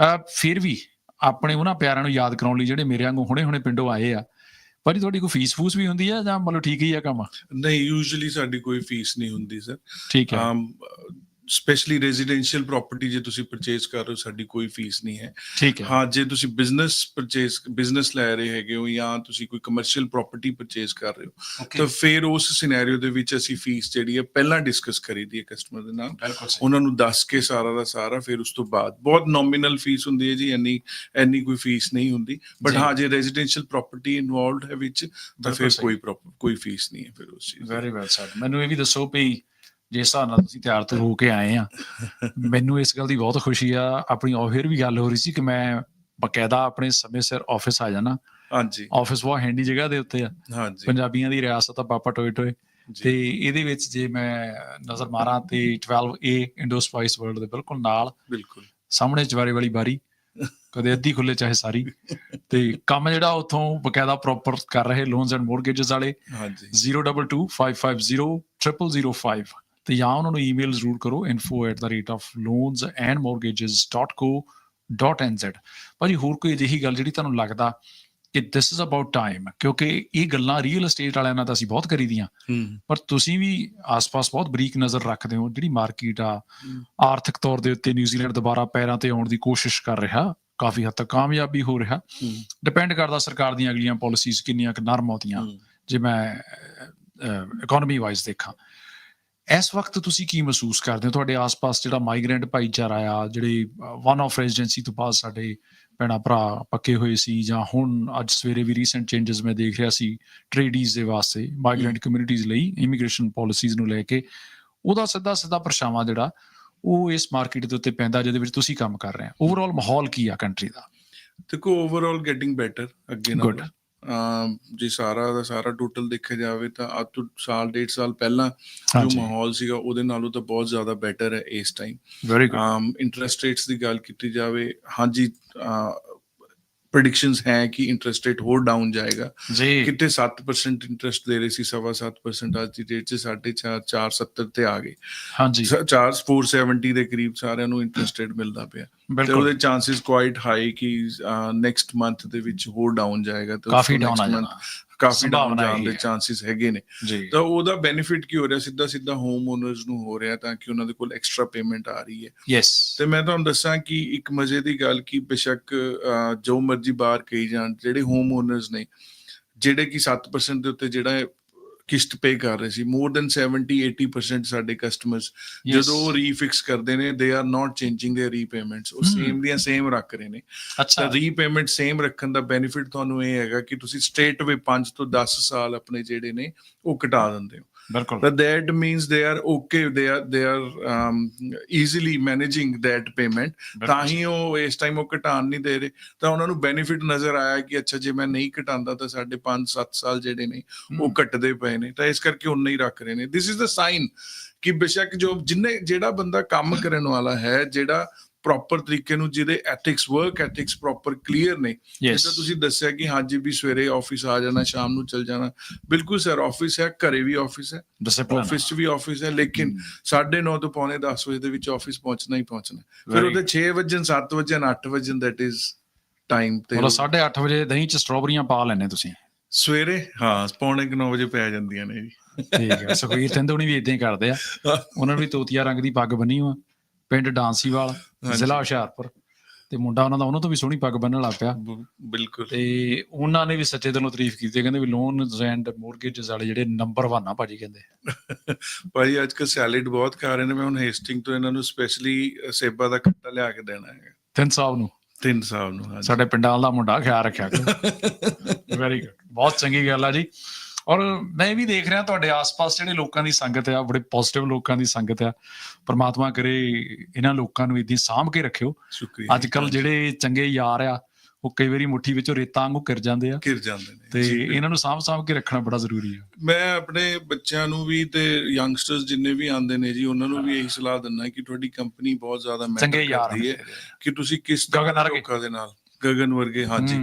ਆ ਫਿਰ ਵੀ ਆਪਣੇ ਉਹਨਾਂ ਪਿਆਰਿਆਂ ਨੂੰ ਯਾਦ ਕਰਾਉਣ ਲਈ ਜਿਹੜੇ ਮੇਰੇ ਵਾਂਗੂ ਹੁਣੇ-ਹੁਣੇ ਪਿੰਡੋਂ ਆਏ ਆ ਭਾਜੀ ਤੁਹਾਡੀ ਕੋਈ ਫੀਸ ਫੂਸ ਵੀ ਹੁੰਦੀ ਆ ਜਾਂ ਮਤਲਬ ਠੀਕ ਹੀ ਆ ਕੰਮ? ਨਹੀਂ ਯੂਜੂਲੀ ਸਾਡੀ ਕੋਈ ਫੀਸ ਨਹੀਂ ਹੁੰਦੀ ਸਰ ਠੀਕ ਹੈ। ਸਪੈਸ਼ਲੀ ਰੈਜ਼ੀਡੈਂਸ਼ੀਅਲ ਪ੍ਰਾਪਰਟੀ ਜੇ ਤੁਸੀਂ ਪਰਚੇਸ ਕਰ ਰਹੇ ਹੋ ਸਾਡੀ ਕੋਈ ਫੀਸ ਨਹੀਂ ਹੈ। ਠੀਕ ਹੈ। ਹਾਂ ਜੇ ਤੁਸੀਂ ਬਿਜ਼ਨਸ ਪਰਚੇਸ ਬਿਜ਼ਨਸ ਲੈ ਰਹੇ ਹੈਗੇ ਹੋ ਜਾਂ ਤੁਸੀਂ ਕੋਈ ਕਮਰਸ਼ੀਅਲ ਪ੍ਰਾਪਰਟੀ ਪਰਚੇਸ ਕਰ ਰਹੇ ਹੋ ਤਾਂ ਫਿਰ ਉਸ ਸਿਨੈਰੀਓ ਦੇ ਵਿੱਚ ਅਸੀਂ ਫੀਸ ਜਿਹੜੀ ਹੈ ਪਹਿਲਾਂ ਡਿਸਕਸ ਕਰੀਦੀ ਹੈ ਕਸਟਮਰ ਦੇ ਨਾਲ। ਉਹਨਾਂ ਨੂੰ ਦੱਸ ਕੇ ਸਾਰਾ ਦਾ ਸਾਰਾ ਫਿਰ ਉਸ ਤੋਂ ਬਾਅਦ ਬਹੁਤ ਨੋਮੀਨਲ ਫੀਸ ਹੁੰਦੀ ਹੈ ਜੀ ਇੰਨੀ ਇੰਨੀ ਕੋਈ ਫੀਸ ਨਹੀਂ ਹੁੰਦੀ। ਬਟ। ਹਾਂ ਜੇ ਰੈਜ਼ੀਡੈਂਸ਼ੀਅਲ ਪ੍ਰਾਪਰਟੀ ਇਨਵੋਲਵਡ ਹੈ ਵਿੱਚ ਤਾਂ ਫਿਰ। ਕੋਈ ਕੋਈ ਫੀਸ ਨਹੀਂ ਹੈ ਫਿਰ ਉਸ ਚੀਜ਼। ਵੈਰੀ ਵੈਲ ਸੈਡ ਮੈਨੂੰ ਇਹ ਵੀ ਦੱਸੋ ਵੀ ਜੇ ਹਿਸਾਬ ਨਾਲ ਤੁਸੀਂ ਤਿਆਰ ਤੋਂ ਹੋ ਕੇ ਆਏ ਆ। [LAUGHS] ਮੈਨੂੰ ਇਸ ਗੱਲ ਦੀ ਬਹੁਤ ਖੁਸ਼ੀ ਆ। ਆਪਣੀ ਆਫਰ ਵੀ ਗੱਲ ਹੋ ਰਹੀ ਸੀ ਕਿ ਮੈਂ ਬਕਾਇਦਾ ਆਪਣੇ ਸਮੇਂ ਸਿਰ ਆਫਿਸ ਆ ਜਾਣਾ। ਹਾਂਜੀ। ਆਫਿਸ ਬਹੁਤ ਹੈਂਡੀ ਜਗ੍ਹਾ ਦੇ ਉੱਤੇ ਆ। ਹਾਂਜੀ। ਪੰਜਾਬੀਆਂ ਦੀ ਰਿਆਸਤ ਆ ਪਾਪਾ ਟੋਏ ਟੋਏ। ਤੇ ਇਹਦੇ ਵਿੱਚ ਜੇ ਮੈਂ ਨਜ਼ਰ ਮਾਰਾਂ ਤੇ 12A ਇੰਡੋ ਸਪਾਈਸ ਵਰਲਡ ਦੇ ਬਿਲਕੁਲ ਨਾਲ ਬਿਲਕੁਲ। ਸਾਹਮਣੇ ਚਵਾਰੇ ਵਾਲੀ ਬਾਰੀ ਕਦੇ ਅੱਧੀ ਖੁੱਲੇ ਚਾਹੇ ਸਾਰੀ। [LAUGHS] ਤੇ ਕੰਮ ਜਿਹੜਾ ਉਥੋਂ ਬਕਾਇਦਾ ਪ੍ਰੋਪਰ ਕਰ ਰਹੇ ਲੋਨਸ ਐਂਡ ਮੋਰਗੇजेस ਵਾਲੇ ਹਾਂਜੀ। 0225500005 ਤੇ ਜਾਂ ਉਹਨਾਂ ਨੂੰ ਈਮੇਲ ਜ਼ਰੂਰ ਕਰੋ info@theratefloansandmortgages.co.nz ਭਾਜੀ ਹੋਰ ਕੋਈ ਅਜਿਹੀ ਗੱਲ ਜਿਹੜੀ ਤੁਹਾਨੂੰ ਲੱਗਦਾ ਕਿ this is about time ਕਿਉਂਕਿ ਇਹ ਗੱਲਾਂ ਰੀਅਲ ਏਸਟੇਟ ਵਾਲਿਆਂ ਨਾਲ ਤਾਂ ਅਸੀਂ ਬਹੁਤ ਕਰੀਦੀਆਂ। ਹੂੰ। ਪਰ ਤੁਸੀਂ ਵੀ ਆਸ-ਪਾਸ ਬਹੁਤ ਬਰੀਕ ਨਜ਼ਰ ਰੱਖਦੇ ਹੋ ਜਿਹੜੀ ਮਾਰਕੀਟ ਆ। ਆਰਥਿਕ ਤੌਰ ਦੇ ਉੱਤੇ ਨਿਊਜ਼ੀਲੈਂਡ ਦੁਬਾਰਾ ਪੈਰਾਂ ਤੇ ਆਉਣ ਦੀ ਕੋਸ਼ਿਸ਼ ਕਰ ਰਿਹਾ ਕਾਫੀ ਹੱਦ ਤੱਕ ਕਾਮਯਾਬੀ ਹੋ ਰਿਹਾ। ਡਿਪੈਂਡ ਕਰਦਾ ਸਰਕਾਰ ਦੀਆਂ ਅਗਲੀਆਂ ਪਾਲਿਸੀਜ਼ ਕਿੰਨੀਆਂ ਕੁ ਨਰਮ ਆਉਂਦੀਆਂ। ਜੇ ਮੈਂ ਇਕਨੋਮੀ ਵਾਈਜ਼ ਦੇਖਾਂ ਇਸ ਵਕਤ ਤੁਸੀਂ ਕੀ ਮਹਿਸੂਸ ਕਰਦੇ ਹੋ? ਤੁਹਾਡੇ ਆਸ-ਪਾਸ ਜਿਹੜਾ ਮਾਈਗ੍ਰੈਂਟ ਭਾਈਚਾਰਾ ਆ ਜਿਹੜੇ ਵਨ ਆਫ ਰੈਜ਼ੀਡੈਂਸੀ ਤੋਂ ਬਾਅਦ ਸਾਡੇ ਭੈਣਾਂ ਭਰਾ ਪੱਕੇ ਹੋਏ ਸੀ ਜਾਂ ਹੁਣ ਅੱਜ ਸਵੇਰੇ ਵੀ ਰੀਸੈਂਟ ਚੇਂਜਸ ਮੈਂ ਦੇਖ ਰਿਹਾ ਸੀ ਟ੍ਰੇਡੀਜ਼ ਦੇ ਵਾਸਤੇ ਮਾਈਗ੍ਰੈਂਟ ਕਮਿਊਨਿਟੀਜ਼ ਲਈ ਇਮੀਗ੍ਰੇਸ਼ਨ ਪਾਲਿਸੀਜ਼ ਨੂੰ ਲੈ ਕੇ। ਉਹਦਾ ਸਿੱਧਾ ਸਿੱਧਾ ਪਰਛਾਵਾਂ ਜਿਹੜਾ ਉਹ ਇਸ ਮਾਰਕੀਟ ਦੇ ਉੱਤੇ ਪੈਂਦਾ ਜਿਹਦੇ ਵਿੱਚ ਤੁਸੀਂ ਕੰਮ ਕਰ ਰਹੇ ਹੋ। ਓਵਰਆਲ ਮਾਹੌਲ ਕੀ ਆ ਕੰਟਰੀ ਦਾ? ਦੇਖੋ ਓਵਰਆਲ ਗੈਟਿੰਗ ਬੈਟਰ ਅੱਗੇ. ਨਾਲ ਜੇ ਸਾਰਾ ਦਾ ਸਾਰਾ ਟੋਟਲ ਦੇਖਿਆ ਜਾਵੇ ਤਾਂ ਅੱਜ ਤੋਂ ਸਾਲ ਡੇਢ ਸਾਲ ਪਹਿਲਾਂ ਜੋ ਮਾਹੌਲ ਸੀਗਾ ਉਹਦੇ ਨਾਲੋਂ ਤਾਂ ਬਹੁਤ ਜ਼ਿਆਦਾ ਬੈਟਰ ਹੈ ਇਸ time very good interest rates ਦੀ ਗੱਲ ਕੀਤੀ ਜਾਵੇ ਹਾਂਜੀ ਪ੍ਰੈਡਿਕਸ਼ਨਸ ਹੈ ਕਿ ਇੰਟਰਸਟ ਰੇਟ ਹੋਰ ਡਾਊਨ ਜਾਏਗਾ। ਜੀ। ਕਿਤੇ 7% ਇੰਟਰਸਟ ਦੇ ਰਹੇ ਸੀ ਸਵਾ 7% ਅੱਜ ਦੀ ਡੇਟ 'ਚ 4.5 470 ਤੇ ਆ ਗਏ। ਹਾਂਜੀ। 4 470 ਦੇ ਕਰੀਬ ਸਾਰਿਆਂ ਨੂੰ ਇੰਟਰਸਟ ਰੇਟ ਮਿਲਦਾ ਪਿਆ। ਤੇ ਬਿਲਕੁਲ। ਉਹਦੇ ਚਾਂਸਸ ਕੁਆਇਟ ਹਾਈ ਕਿ ਨੈਕਸਟ ਮੰਥ ਦੇ ਵਿੱਚ ਹੋਰ ਡਾਊਨ ਜਾਏਗਾ ਤੇ ਕਾਫੀ ਡਾਊਨ ਆ ਜਾਣਾ। ਕਾਫੀ ਡਾਊਨ ਸੰਭਾਵਨਾ ਜਾਣ ਦੇ ਹੈ। ਚਾਂਸਸ ਹੈਗੇ ਨੇ। ਜੀ। ਤਾਂ ਉਹਦਾ ਬੈਨੀਫਿਟ ਕੀ ਹੋ ਰਿਹਾ? ਸਿੱਧਾ ਸਿੱਧਾ ਹੋਮ ਓਨਰਸ ਨੂੰ ਹੋ ਰਿਹਾ ਤਾਂ ਕਿ ਉਹਨਾਂ ਦੇ ਕੋਲ ਐਕਸਟਰਾ ਪੇਮੈਂਟ ਆ ਰਹੀ ਹੈ। ਯੈਸ ਤੇ ਮੈਂ ਤੁਹਾਨੂੰ ਦੱਸਾਂ ਕਿ ਇੱਕ ਮਜ਼ੇ ਦੀ ਗੱਲ ਕਿ ਬੇਸ਼ੱਕ ਅਹ, ਜੋ ਮਰਜ਼ੀ ਬਾਹਰ ਕਹੀ ਜਾਣ ਜਿਹੜੇ ਹੋਮ ਓਨਰਸ ਨੇ ਜਿਹੜੇ ਕਿ 7% ਦੇ ਉੱਤੇ ਜਿਹੜਾ ਕਿਸ਼ਤ ਪੇ ਕਰ ਰਹੇ ਸੀ ਮੋਰ ਦੈਨ 70 80% ਸਾਡੇ ਕਸਟਮਰਸ ਜਦੋਂ ਉਹ ਰੀਫਿਕਸ ਕਰਦੇ ਨੇ ਦੇ are not changing their repayments ਉਹ Hmm. ਸੇਮ ਦੀਆਂ ਸੇਮ ਰੱਖ ਰਹੇ ਨੇ ਅੱਛਾ ਤਾਂ ਰੀਪੇਮੈਂਟ ਸੇਮ ਰੱਖਣ ਦਾ ਬੈਨੀਫਿਟ ਤੁਹਾਨੂੰ ਇਹ ਹੈਗਾ ਕਿ ਤੁਸੀਂ ਸਟ੍ਰੇਟ ਵੇ 5 ਤੋਂ 10 ਸਾਲ ਆਪਣੇ ਜਿਹੜੇ ਨੇ ਉਹ ਘਟਾ ਦਿੰਦੇ ਹੋ ਬਿਲਕੁਲ But that means they are okay they are they are um, easily managing that payment. ਤਾਂ ਹੀ ਉਹ ਇਸ ਟਾਈਮ ਉਹ ਘਟਾਉਣ ਨਹੀਂ ਦੇ ਰਹੇ। ਤਾਂ ਉਹਨਾਂ ਨੂੰ ਬੈਨੀਫਿਟ ਨਜ਼ਰ ਆਇਆ ਕਿ ਅੱਛਾ ਜੇ ਮੈਂ ਨਹੀਂ ਘਟਾਉਂਦਾ ਤਾਂ ਸਾਡੇ 5-7 ਸਾਲ ਜਿਹੜੇ ਨੇ ਉਹ ਘਟਦੇ ਪਏ ਨੇ। ਤਾਂ ਇਸ ਕਰਕੇ ਉਹ ਨਹੀਂ ਰੱਖ ਰਹੇ ਨੇ। ਥਿਸ ਇਜ਼ ਦ ਸਾਈਨ ਕਿ ਬੇਸ਼ੱਕ ਜੋ ਜਿੰਨੇ ਜਿਹੜਾ ਬੰਦਾ ਕੰਮ ਕਰਨ ਵਾਲਾ ਹੈ ਜਿਹੜਾ ਪ੍ਰੋਪਰ ਤਰੀਕੇ ਨੂੰ ਜਿਹਦੇ ethics work ethics proper clear ਨੇ। ਜਿੱਦਾਂ ਤੁਸੀਂ ਦੱਸਿਆ ਕਿ ਹਾਂਜੀ ਵੀ ਸਵੇਰੇ ਆਫਿਸ ਆ ਜਾਣਾ ਸ਼ਾਮ ਨੂੰ ਚਲ ਜਾਣਾ। ਬਿਲਕੁਲ ਸਰ ਆਫਿਸ ਹੈ ਘਰੇ ਵੀ ਆਫਿਸ ਹੈ। ਆਫਿਸ 'ਚ ਵੀ ਆਫਿਸ ਹੈ ਲੇਕਿਨ 9:30 ਤੋਂ ਪੌਣੇ 10 ਵਜੇ ਦੇ ਵਿੱਚ ਆਫਿਸ ਪਹੁੰਚਣਾ ਹੀ ਪਹੁੰਚਣਾ। ਫਿਰ ਉਹਦੇ 6 ਵਜੇ 7 ਵਜੇ 8 ਵਜੇ ਦੈਟ ਇਜ਼ ਟਾਈਮ ਤੇ ਮਤਲਬ 8:30 ਵਜੇ ਦਹੀਂ ਚ ਸਟ੍ਰਾਬੇਰੀਆਂ ਪਾ ਲੈਣੇ ਤੁਸੀਂ। ਸਵੇਰੇ? ਹਾਂ ਪੌਣੇ 9 ਵਜੇ ਪੈ ਜਾਂਦੀਆਂ ਨੇ ਜੀ। ਠੀਕ ਹੈ ਸੁਖਵੀਰ ਥਿੰਦੋਣੀ ਵੀ ਇਦਾਂ ਹੀ ਕਰਦੇ ਆ। [LAUGHS] ਉਹਨਾਂ ਨੇ ਵੀ ਤੋਤੀਆ ਰੰਗ ਦੀ ਪੱਗ ਬੰਨੀ ਹੋਆ ਪਿੰਡ ਡਾਂਸੀਵਾਲ। ਜ਼ਿਲ੍ਹਾ ਹੁਸ਼ਿਆਰਪੁਰ। ਤੇ ਮੁੰਡਾ ਉਹਨਾਂ ਦਾ ਉਹਨਾਂ ਤੋਂ ਵੀ ਸੋਹਣੀ ਪੱਗ ਬੰਨਣ ਲੱਗ ਪਿਆ। ਬਿਲਕੁਲ। ਤੇ ਉਹਨਾਂ ਨੇ ਵੀ ਸੱਚੇ ਦਿਲੋਂ ਤਾਰੀਫ ਕੀਤੀ ਕਹਿੰਦੇ ਵੀ ਲੋਨਸ ਐਂਡ ਮੋਰਗੇਜਸ ਵਾਲੇ ਜਿਹੜੇ ਨੰਬਰ 1 ਆ ਭਾਜੀ ਕਹਿੰਦੇ। ਭਾਈ ਅੱਜ ਕੱਲ੍ਹ ਸੈਲਡ ਬਹੁਤ ਖਾ ਰਹੇ ਨੇ ਮੈਂ ਹੁਣ ਹੇਸਟਿੰਗ ਤੋਂ ਇਹਨਾਂ ਨੂੰ ਸਪੈਸ਼ਲੀ ਸੇਬਾ ਦਾ ਖੱਟਾ ਲਿਆ ਕੇ ਦੇਣਾ ਹੈ ਤਿੰਨ ਸਾਹਿਬ ਨੂੰ। ਤਿੰਨ ਸਾਹਿਬ ਨੂੰ ਸਾਡੇ ਪਿੰਡਾਂ ਦਾ ਮੁੰਡਾ ਖਿਆਲ ਰੱਖਿਆ ਕਰੋ। [LAUGHS] ਵੈਰੀ ਗੁੱਡ ਬਹੁਤ ਚੰਗੀ ਗੱਲ ਆ ਜੀ। ਔਰ ਮੈਂ ਵੀ ਦੇਖ ਰਿਹਾ ਤੁਹਾਡੇ ਆਸ-ਪਾਸ ਜਿਹੜੇ ਲੋਕਾਂ ਦੀ ਸੰਗਤ ਆ ਬੜੇ ਪੋਜ਼ਿਟਿਵ ਲੋਕਾਂ ਦੀ ਸੰਗਤ ਆ। ਪ੍ਰਮਾਤਮਾ ਕਰੇ ਇਹਨਾਂ ਲੋਕਾਂ ਨੂੰ ਇਦਾਂ ਸਾਂਭ ਕੇ ਰੱਖਿਓ। ਸ਼ੁਕਰੀਆ ਅੱਜ ਕੱਲ ਜਿਹੜੇ ਚੰਗੇ ਯਾਰ ਆ ਉਹ ਕਈ ਵਾਰੀ ਮੁੱਠੀ ਵਿੱਚੋਂ ਰੇਤਾਂ ਵਾਂਗੂ ਕਿਰ ਜਾਂਦੇ ਆ। ਗਿਰ ਜਾਂਦੇ ਨੇ। ਤੇ। ਇਹਨਾਂ ਨੂੰ ਸਾਂਭ ਸਾਂਭ ਕੇ ਰੱਖਣਾ ਬੜਾ ਜ਼ਰੂਰੀ ਆ। ਮੈਂ ਆਪਣੇ ਬੱਚਿਆਂ ਨੂੰ ਵੀ ਤੇ ਯੰਗਸਟਰਸ ਜਿੰਨੇ ਵੀ ਆਉਂਦੇ ਨੇ ਜੀ ਉਹਨਾਂ ਨੂੰ ਵੀ ਇਹੀ ਸਲਾਹ ਦਿੰਦਾ ਕਿ ਤੁਹਾਡੀ ਕੰਪਨੀ ਬਹੁਤ ਜ਼ਿਆਦਾ ਮੈਟਰ ਕਰਦੀ ਹੈ ਕਿ ਤੁਸੀਂ ਕਿਸ ਗਗਨ ਤਰ੍ਹਾਂ ਵਰਗੇ। ਲੋਕਾਂ ਦੇ ਨਾਲ ਗਗਨ ਵਰਗੇ ਹਾਂਜੀ।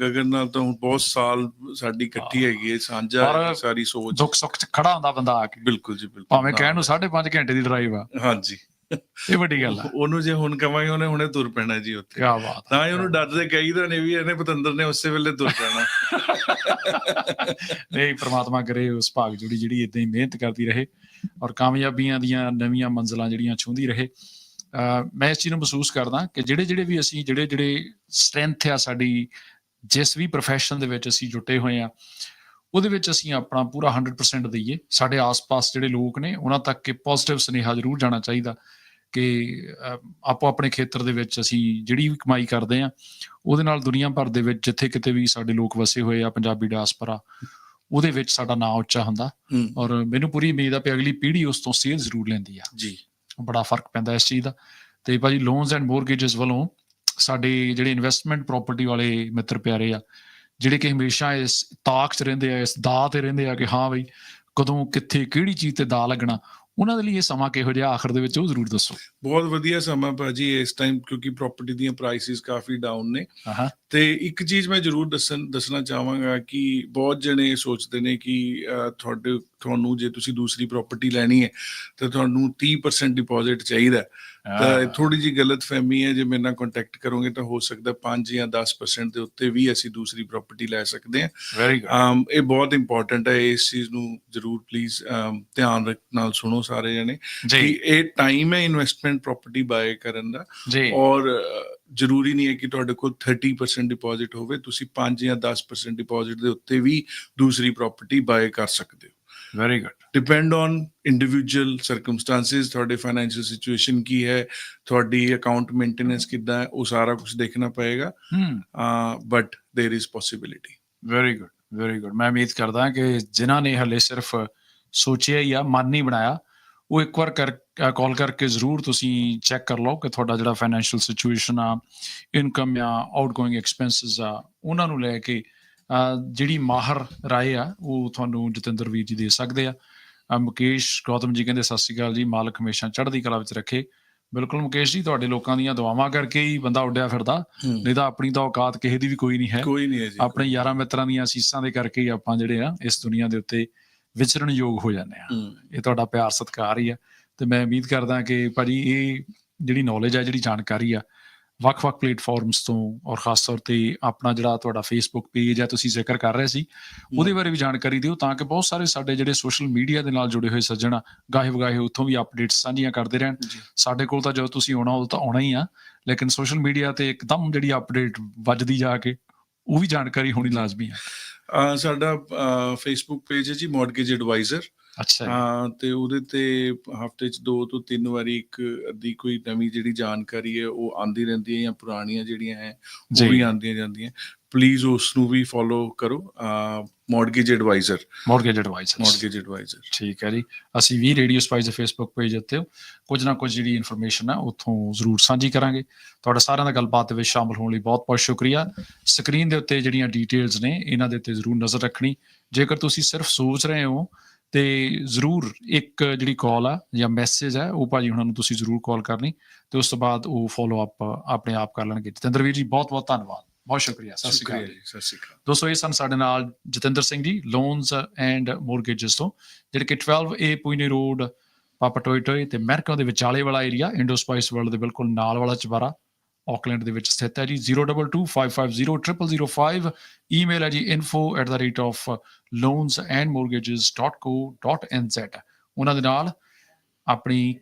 ਗਗਨ ਨਾਲ ਤਾਂ ਹੁਣ ਬਹੁਤ ਸਾਲ ਸਾਡੀ ਇਕੱਠੀ ਹੈਗੀ ਹੈ ਸਾਂਝਾ ਸਾਰੀ ਸੋਚ। ਦੁੱਖ ਸੁੱਖ ਚ ਖੜਾ ਹੁੰਦਾ ਬੰਦਾ ਆ ਕੇ। ਬਿਲਕੁਲ ਜੀ ਬਿਲਕੁਲ। ਭਾਵੇਂ ਕਹਿਣ ਨੂੰ 5.5 ਘੰਟੇ ਦੀ ਡਰਾਈਵ ਆ। ਹਾਂਜੀ। ਇਹ ਵੱਡੀ ਗੱਲ ਆ। ਉਹਨੂੰ ਜੇ ਹੁਣ ਕਵਾਂਗੇ ਉਹਨੇ ਹੁਣੇ ਤੁਰ ਪੈਣਾ ਜੀ ਉੱਥੇ। ਕੀ ਬਾਤ। ਤਾਂ ਹੀ ਉਹਨੂੰ ਡਰਦੇ ਕਹੀਦਾ ਨੇ ਵੀ ਇਹਨੇ ਪਤੰਦਰ ਨੇ ਉਸੇ ਵੇਲੇ ਤੁਰ ਪੈਣਾ। ਨਹੀਂ ਪ੍ਰਮਾਤਮਾ ਕਰੇ ਉਸ ਭਾਗ ਜੁੜੀ ਜਿਹੜੀ ਇਦਾਂ ਹੀ ਮਿਹਨਤ ਕਰਦੀ ਰਹੇ ਔਰ ਕਾਮਯਾਬੀਆਂ ਦੀਆਂ ਨਵੀਆਂ ਮੰਜ਼ਲਾਂ ਜਿਹੜੀਆਂ ਛੂੰਹਦੀ ਰਹੇ। ਮੈਂ ਇਸ ਚੀਜ਼ ਨੂੰ ਮਹਿਸੂਸ ਕਰਦਾ ਕਿ ਜਿਹੜੇ ਜਿਹੜੇ ਵੀ ਅਸੀਂ ਜਿਹੜੇ ਜਿਹੜੇ ਸਟਰੈਂਥ ਆ ਸਾਡੀ ਜਿਸ ਵੀ profession ਦੇ ਵਿੱਚ ਅਸੀਂ ਜੁਟੇ ਹੋਏ ਆ ਉਹਦੇ ਵਿੱਚ ਅਸੀਂ ਆਪਣਾ ਪੂਰਾ 100% ਦਈਏ। ਸਾਡੇ ਆਸ-ਪਾਸ ਜਿਹੜੇ ਲੋਕ ਨੇ ਉਹਨਾਂ ਤੱਕ ਕਿ ਪੋਜ਼ਿਟਿਵ ਸੁਨੇਹਾ ਜ਼ਰੂਰ ਜਾਣਾ ਚਾਹੀਦਾ ਕਿ ਆਪੋ ਆਪਣੇ ਖੇਤਰ ਦੇ ਵਿੱਚ ਅਸੀਂ ਜਿਹੜੀ ਵੀ ਕਮਾਈ ਕਰਦੇ ਆ ਉਹਦੇ ਨਾਲ ਦੁਨੀਆ ਭਰ ਦੇ ਵਿੱਚ ਜਿੱਥੇ ਕਿਤੇ ਵੀ ਸਾਡੇ ਲੋਕ ਵਸੇ ਹੋਏ ਆ ਪੰਜਾਬੀ ਡਾਸਪਰਾ ਉਹਦੇ ਵਿੱਚ ਸਾਡਾ ਨਾਂ ਉੱਚਾ ਹੁੰਦਾ। ਔਰ ਮੈਨੂੰ ਪੂਰੀ ਉਮੀਦ ਆ ਕਿ ਅਗਲੀ ਪੀੜ੍ਹੀ ਉਸ ਤੋਂ ਸੇਧ ਜ਼ਰੂਰ ਲੈਂਦੀ ਆ। ਜੀ। ਬੜਾ ਫ਼ਰਕ ਪੈਂਦਾ ਇਸ ਚੀਜ਼ ਦਾ। ਤੇ ਭਾਜੀ ਲੋਨਸ ਐਂਡ ਮੋਰਗੇजेस ਵੱਲੋਂ ਸਾਡੇ ਜਿਹੜੇ ਇਨਵੈਸਟਮੈਂਟ ਪ੍ਰਾਪਰਟੀ ਵਾਲੇ ਮਿੱਤਰ ਪਿਆਰੇ ਆ ਜਿਹੜੇ ਕਿ ਹਮੇਸ਼ਾ ਇਸ ਤਾਕ 'ਚ ਰਹਿੰਦੇ ਆ ਇਸ ਦਾਅ ਤੇ ਰਹਿੰਦੇ ਆ ਕਿ ਹਾਂ ਬਈ ਕਦੋਂ ਕਿੱਥੇ ਕਿਹੜੀ ਚੀਜ਼ ਤੇ ਦਾਅ ਲੱਗਣਾ ਉਹਨਾਂ ਦੇ ਲਈ ਇਹ ਸਮਾਂ ਕਿਹੋ ਜਿਹਾ ਆਖਰ ਦੇ ਵਿੱਚ ਉਹ ਜ਼ਰੂਰ ਦੱਸੋ। ਬਹੁਤ ਵਧੀਆ ਸਮਾਂ ਭਾਜੀ ਇਸ ਟਾਈਮ ਕਿਉਂਕਿ ਪ੍ਰਾਪਰਟੀ ਦੀਆਂ ਪ੍ਰਾਈਸਿਸ ਕਾਫੀ ਡਾਊਨ ਨੇ। ਤੇ ਇੱਕ ਚੀਜ਼ ਮੈਂ ਜ਼ਰੂਰ ਦੱਸਣ ਦੱਸਣਾ ਚਾਹਾਂਗਾ ਕਿ ਬਹੁਤ ਜਣੇ ਸੋਚਦੇ ਨੇ ਕਿ ਤੁਹਾਡੇ ਤੁਹਾਨੂੰ ਜੇ ਤੁਸੀਂ ਦੂਸਰੀ ਪ੍ਰਾਪਰਟੀ ਲੈਣੀ ਹੈ ਤਾਂ ਤੁਹਾਨੂੰ 30% ਡਿਪੋਜ਼ਿਟ ਚਾਹੀਦਾ। ਤਾਂ ਥੋੜੀ ਜੀ ਗਲਤ ਫਹਿਮੀ ਹੈ ਜੇ ਮੇਰੇ ਨਾਲ ਕੰਟੈਕਟ ਕਰੋਗੇ ਤਾਂ ਹੋ ਸਕਦਾ 5 ਜਾਂ 10% ਦੇ ਉੱਤੇ ਵੀ ਅਸੀਂ ਦੂਸਰੀ ਪ੍ਰਾਪਰਟੀ ਲੈ ਸਕਦੇ ਹਾਂ। ਵੈਰੀ ਗੁੱਡ ਇਹ ਬਹੁਤ ਇੰਪੋਰਟੈਂਟ ਹੈ ਇਸ ਚੀਜ਼ ਨੂੰ ਜ਼ਰੂਰ ਪਲੀਜ਼ ਧਿਆਨ ਰੱਖ ਨਾਲ ਸੁਣੋ ਸਾਰੇ ਜਣੇ ਕਿ ਇਹ ਟਾਈਮ ਹੈ ਇਨਵੈਸਟਮੈਂਟ ਪ੍ਰਾਪਰਟੀ ਬਾਏ ਕਰਨ ਦਾ ਔਰ ਜ਼ਰੂਰੀ ਨਹੀਂ ਹੈ ਕਿ ਤੁਹਾਡੇ ਕੋਲ 30% ਡਿਪੋਜ਼ਿਟ ਹੋਵੇ ਤੁਸੀਂ 5 ਜਾਂ 10% ਡਿਪੋਜ਼ਿਟ ਦੇ ਉੱਤੇ ਵੀ ਦੂਸਰੀ ਪ੍ਰਾਪਰਟੀ ਬਾਏ ਕਰ ਸਕਦੇ ਹੋ very good depend on individual circumstances ਤੁਹਾਡੇ ਫਾਈਨੈਂਸ਼ੀਅਲ ਸਿਚੁਏਸ਼ਨ ਕੀ ਹੈ ਤੁਹਾਡੀ ਅਕਾਊਂਟ ਮੇਨਟੇਨੈਂਸ ਕਿੱਦਾਂ ਹੈ ਉਹ ਸਾਰਾ ਕੁਝ ਦੇਖਣਾ ਪਏਗਾ ਹਮ but there is possibility very good very good ਮੈਂ ਉਮੀਦ ਕਰਦਾ ਕਿ ਜਿਨ੍ਹਾਂ ਨੇ ਹਲੇ ਸਿਰਫ ਸੋਚਿਆ ਹੀ ਆ ਮਨ ਨਹੀਂ ਬਣਾਇਆ ਉਹ ਇੱਕ ਵਾਰ ਕਰ ਕਾਲ ਕਰਕੇ ਜ਼ਰੂਰ ਤੁਸੀਂ ਚੈੱਕ ਕਰ ਲਓ ਕਿ ਤੁਹਾਡਾ ਜਿਹੜਾ ਫਾਈਨੈਂਸ਼ੀਅਲ ਸਿਚੁਏਸ਼ਨ ਆ ਇਨਕਮ ਜਾਂ ਆਊਟਗੋਇੰਗ ਐਕਸਪੈਂਸਸ ਆ ਉਹਨਾਂ ਨੂੰ ਲੈ ਕੇ ਜਿਹੜੀ ਮਾਹਰ ਰਾਏ ਆ ਉਹ ਤੁਹਾਨੂੰ ਜਤਿੰਦਰ ਵੀਰ ਜੀ ਦੇ ਸਕਦੇ ਆ। ਮੁਕੇਸ਼ ਗੌਤਮ ਜੀ ਕਹਿੰਦੇ ਸਤਿ ਸ਼੍ਰੀ ਅਕਾਲ ਜੀ ਮਾਲਕ ਹਮੇਸ਼ਾ ਚੜ੍ਹਦੀ ਕਲਾ ਵਿੱਚ ਰੱਖੇ। ਬਿਲਕੁਲ ਮੁਕੇਸ਼ ਜੀ ਤੁਹਾਡੇ ਲੋਕਾਂ ਦੀਆਂ ਦੁਆਵਾਂ ਕਰਕੇ ਹੀ ਬੰਦਾ ਉੱਡਿਆ ਫਿਰਦਾ। ਨਹੀਂ ਤਾਂ ਆਪਣੀ ਤਾਂ ਔਕਾਤ ਕਿਸੇ ਦੀ ਵੀ ਕੋਈ ਨਹੀਂ ਹੈ। ਕੋਈ ਨਹੀਂ ਹੈ ਜੀ। ਆਪਣੇ ਯਾਰਾਂ ਮਿੱਤਰਾਂ ਦੀਆਂ ਅਸੀਸਾਂ ਦੇ ਕਰਕੇ ਹੀ ਆਪਾਂ ਜਿਹੜੇ ਆ ਇਸ ਦੁਨੀਆ ਦੇ ਉੱਤੇ ਵਿਚਰਨ ਯੋਗ ਹੋ ਜਾਂਦੇ ਆ। ਇਹ ਤੁਹਾਡਾ ਪਿਆਰ ਸਤਿਕਾਰ ਹੀ ਆ। ਤੇ ਮੈਂ ਉਮੀਦ ਕਰਦਾ ਕਿ ਭਾਜੀ ਇਹ ਜਿਹੜੀ ਨੌਲੇਜ ਆ ਜਿਹੜੀ ਜਾਣਕਾਰੀ ਆ ਵੱਖ-ਵੱਖ ਪਲੇਟਫਾਰਮਸ ਤੋਂ ਔਰ ਖਾਸ ਤੌਰ ਤੇ ਆਪਣਾ ਜਿਹੜਾ ਤੁਹਾਡਾ ਫੇਸਬੁੱਕ ਪੇਜ ਆ ਤੁਸੀਂ ਜ਼ਿਕਰ ਕਰ ਰਹੇ ਸੀ ਉਹਦੇ ਬਾਰੇ ਵੀ ਜਾਣਕਾਰੀ ਦਿਓ ਤਾਂ ਕਿ ਬਹੁਤ ਸਾਰੇ ਸਾਡੇ ਜਿਹੜੇ ਸੋਸ਼ਲ ਮੀਡੀਆ ਦੇ ਨਾਲ ਜੁੜੇ ਹੋਏ ਸੱਜਣ ਗਾਹੇ ਵਗਾਹੇ ਉੱਥੋਂ ਵੀ ਅਪਡੇਟਸ ਸਾਂਝੀਆਂ ਕਰਦੇ ਰਹਿਣ। ਸਾਡੇ ਕੋਲ ਤਾਂ ਜਦੋਂ ਤੁਸੀਂ ਆਉਣਾ ਉਹ ਤਾਂ ਆਉਣਾ ਹੀ ਆ ਲੇਕਿਨ ਸੋਸ਼ਲ ਮੀਡੀਆ ਤੇ ਇੱਕਦਮ ਜਿਹੜੀ ਅਪਡੇਟ ਵੱਜਦੀ ਜਾ ਕੇ ਉਹ ਵੀ ਜਾਣਕਾਰੀ ਹੋਣੀ ਲਾਜ਼ਮੀ ਆ। ਸਾਡਾ ਫੇਸਬੁੱਕ ਪੇਜ ਹੈ ਜੀ ਮੌਰਗੇਜ ਐਡਵਾਈਜ਼ਰ ਅੱਛਾ। ਹਾਂ ਤੇ ਉਹਦੇ ਤੇ ਹਫ਼ਤੇ ਚ ਦੋ ਤੋਂ ਤਿੰਨ ਵਾਰੀ ਇੱਕ ਅੱਧੀ ਕੋਈ ਨਵੀਂ ਜਿਹੜੀ ਜਾਣਕਾਰੀ ਹੈ ਉਹ ਆਂਦੀ ਰਹਿੰਦੀ ਹੈ ਜਾਂ ਪੁਰਾਣੀਆਂ ਜਿਹੜੀਆਂ ਹੈ ਉਹ। ਵੀ ਆਂਦੀਆਂ ਜਾਂਦੀਆਂ ਪਲੀਜ਼ ਉਸ ਨੂੰ ਵੀ ਫੋਲੋ ਕਰੋ mortgage adviser mortgage adviser mortgage adviser ਠੀਕ ਹੈ ਜੀ। ਅਸੀਂ ਵੀ ਰੇਡੀਓ ਸਪਾਈਸ ਦੇ ਫੇਸਬੁੱਕ ਪੇਜ ਉੱਤੇ ਕੁਝ ਨਾ ਕੁਝ ਜਿਹੜੀ ਇਨਫੋਰਮੇਸ਼ਨ ਆ ਉੱਥੋਂ ਜ਼ਰੂਰ ਸਾਂਝੀ ਕਰਾਂਗੇ। ਤੁਹਾਡਾ ਸਾਰਿਆਂ ਦਾ ਗੱਲਬਾਤ ਦੇ ਵਿੱਚ ਸ਼ਾਮਲ ਹੋਣ ਲਈ ਬਹੁਤ ਬਹੁਤ ਸ਼ੁਕਰੀਆ। ਸਕਰੀਨ ਦੇ ਉੱਤੇ ਜਿਹੜੀਆਂ ਡਿਟੇਲਸ ਨੇ ਇਹਨਾਂ ਦੇ ਉੱਤੇ ਜ਼ਰੂਰ ਨਜ਼ਰ ਰੱਖਣੀ। ਜੇਕਰ ਤੁਸੀਂ ਸਿਰਫ ਸੋਚ ਰਹੇ ਹੋ ਤੇ ਜ਼ਰੂਰ ਇੱਕ ਜਿਹੜੀ ਕਾਲ ਆ ਜਾਂ ਮੈਸੇਜ ਆ ਉਹ ਭਾਜੀ ਉਹਨਾਂ ਨੂੰ ਤੁਸੀਂ ਜ਼ਰੂਰ ਕਾਲ ਕਰਨੀ ਤੇ ਉਸ ਤੋਂ ਬਾਅਦ ਉਹ ਫੋਲੋ ਅਪ ਆਪਣੇ ਆਪ ਕਰ ਲੈਣਗੇ। ਜਤਿੰਦਰ ਵੀਰ ਜੀ ਬਹੁਤ ਬਹੁਤ ਧੰਨਵਾਦ। ਬਹੁਤ ਸ਼ੁਕਰੀਆ ਸਤਿ ਸ਼੍ਰੀ ਅਕਾਲ ਜੀ। ਸਤਿ ਸ਼੍ਰੀ ਅਕਾਲ। ਦੋਸਤੋ ਇਹ ਸਨ ਸਾਡੇ ਨਾਲ ਜਤਿੰਦਰ ਸਿੰਘ ਜੀ ਲੋਨਸ ਐਂਡ ਮੋਰਗੇजेस ਤੋਂ ਜਿਹੜੇ ਕਿ 12A ਪੁਈਨੇ ਰੋਡ ਪਾਪਾ ਟੋਏ ਟੋਏ ਤੇ ਅਮਰੀਕਾ ਦੇ ਵਿਚਾਲੇ ਵਾਲਾ ਏਰੀਆ ਇੰਡੋ ਸਪਾਈਸ ਵਰਲਡ ਦੇ ਬਿਲਕੁਲ ਨਾਲ ਵਾਲਾ ਚਵਾਰਾ ਆਕਲੈਂਡ ਦੇ ਵਿੱਚ ਸਥਿਤ ਹੈ ਜੀ। 0225500005 ਈਮੇਲ ਹੈ ਜੀ info@loansandmortgages.co.nz ਉਹਨਾਂ ਦੇ ਨਾਲ ਆਪਣੀ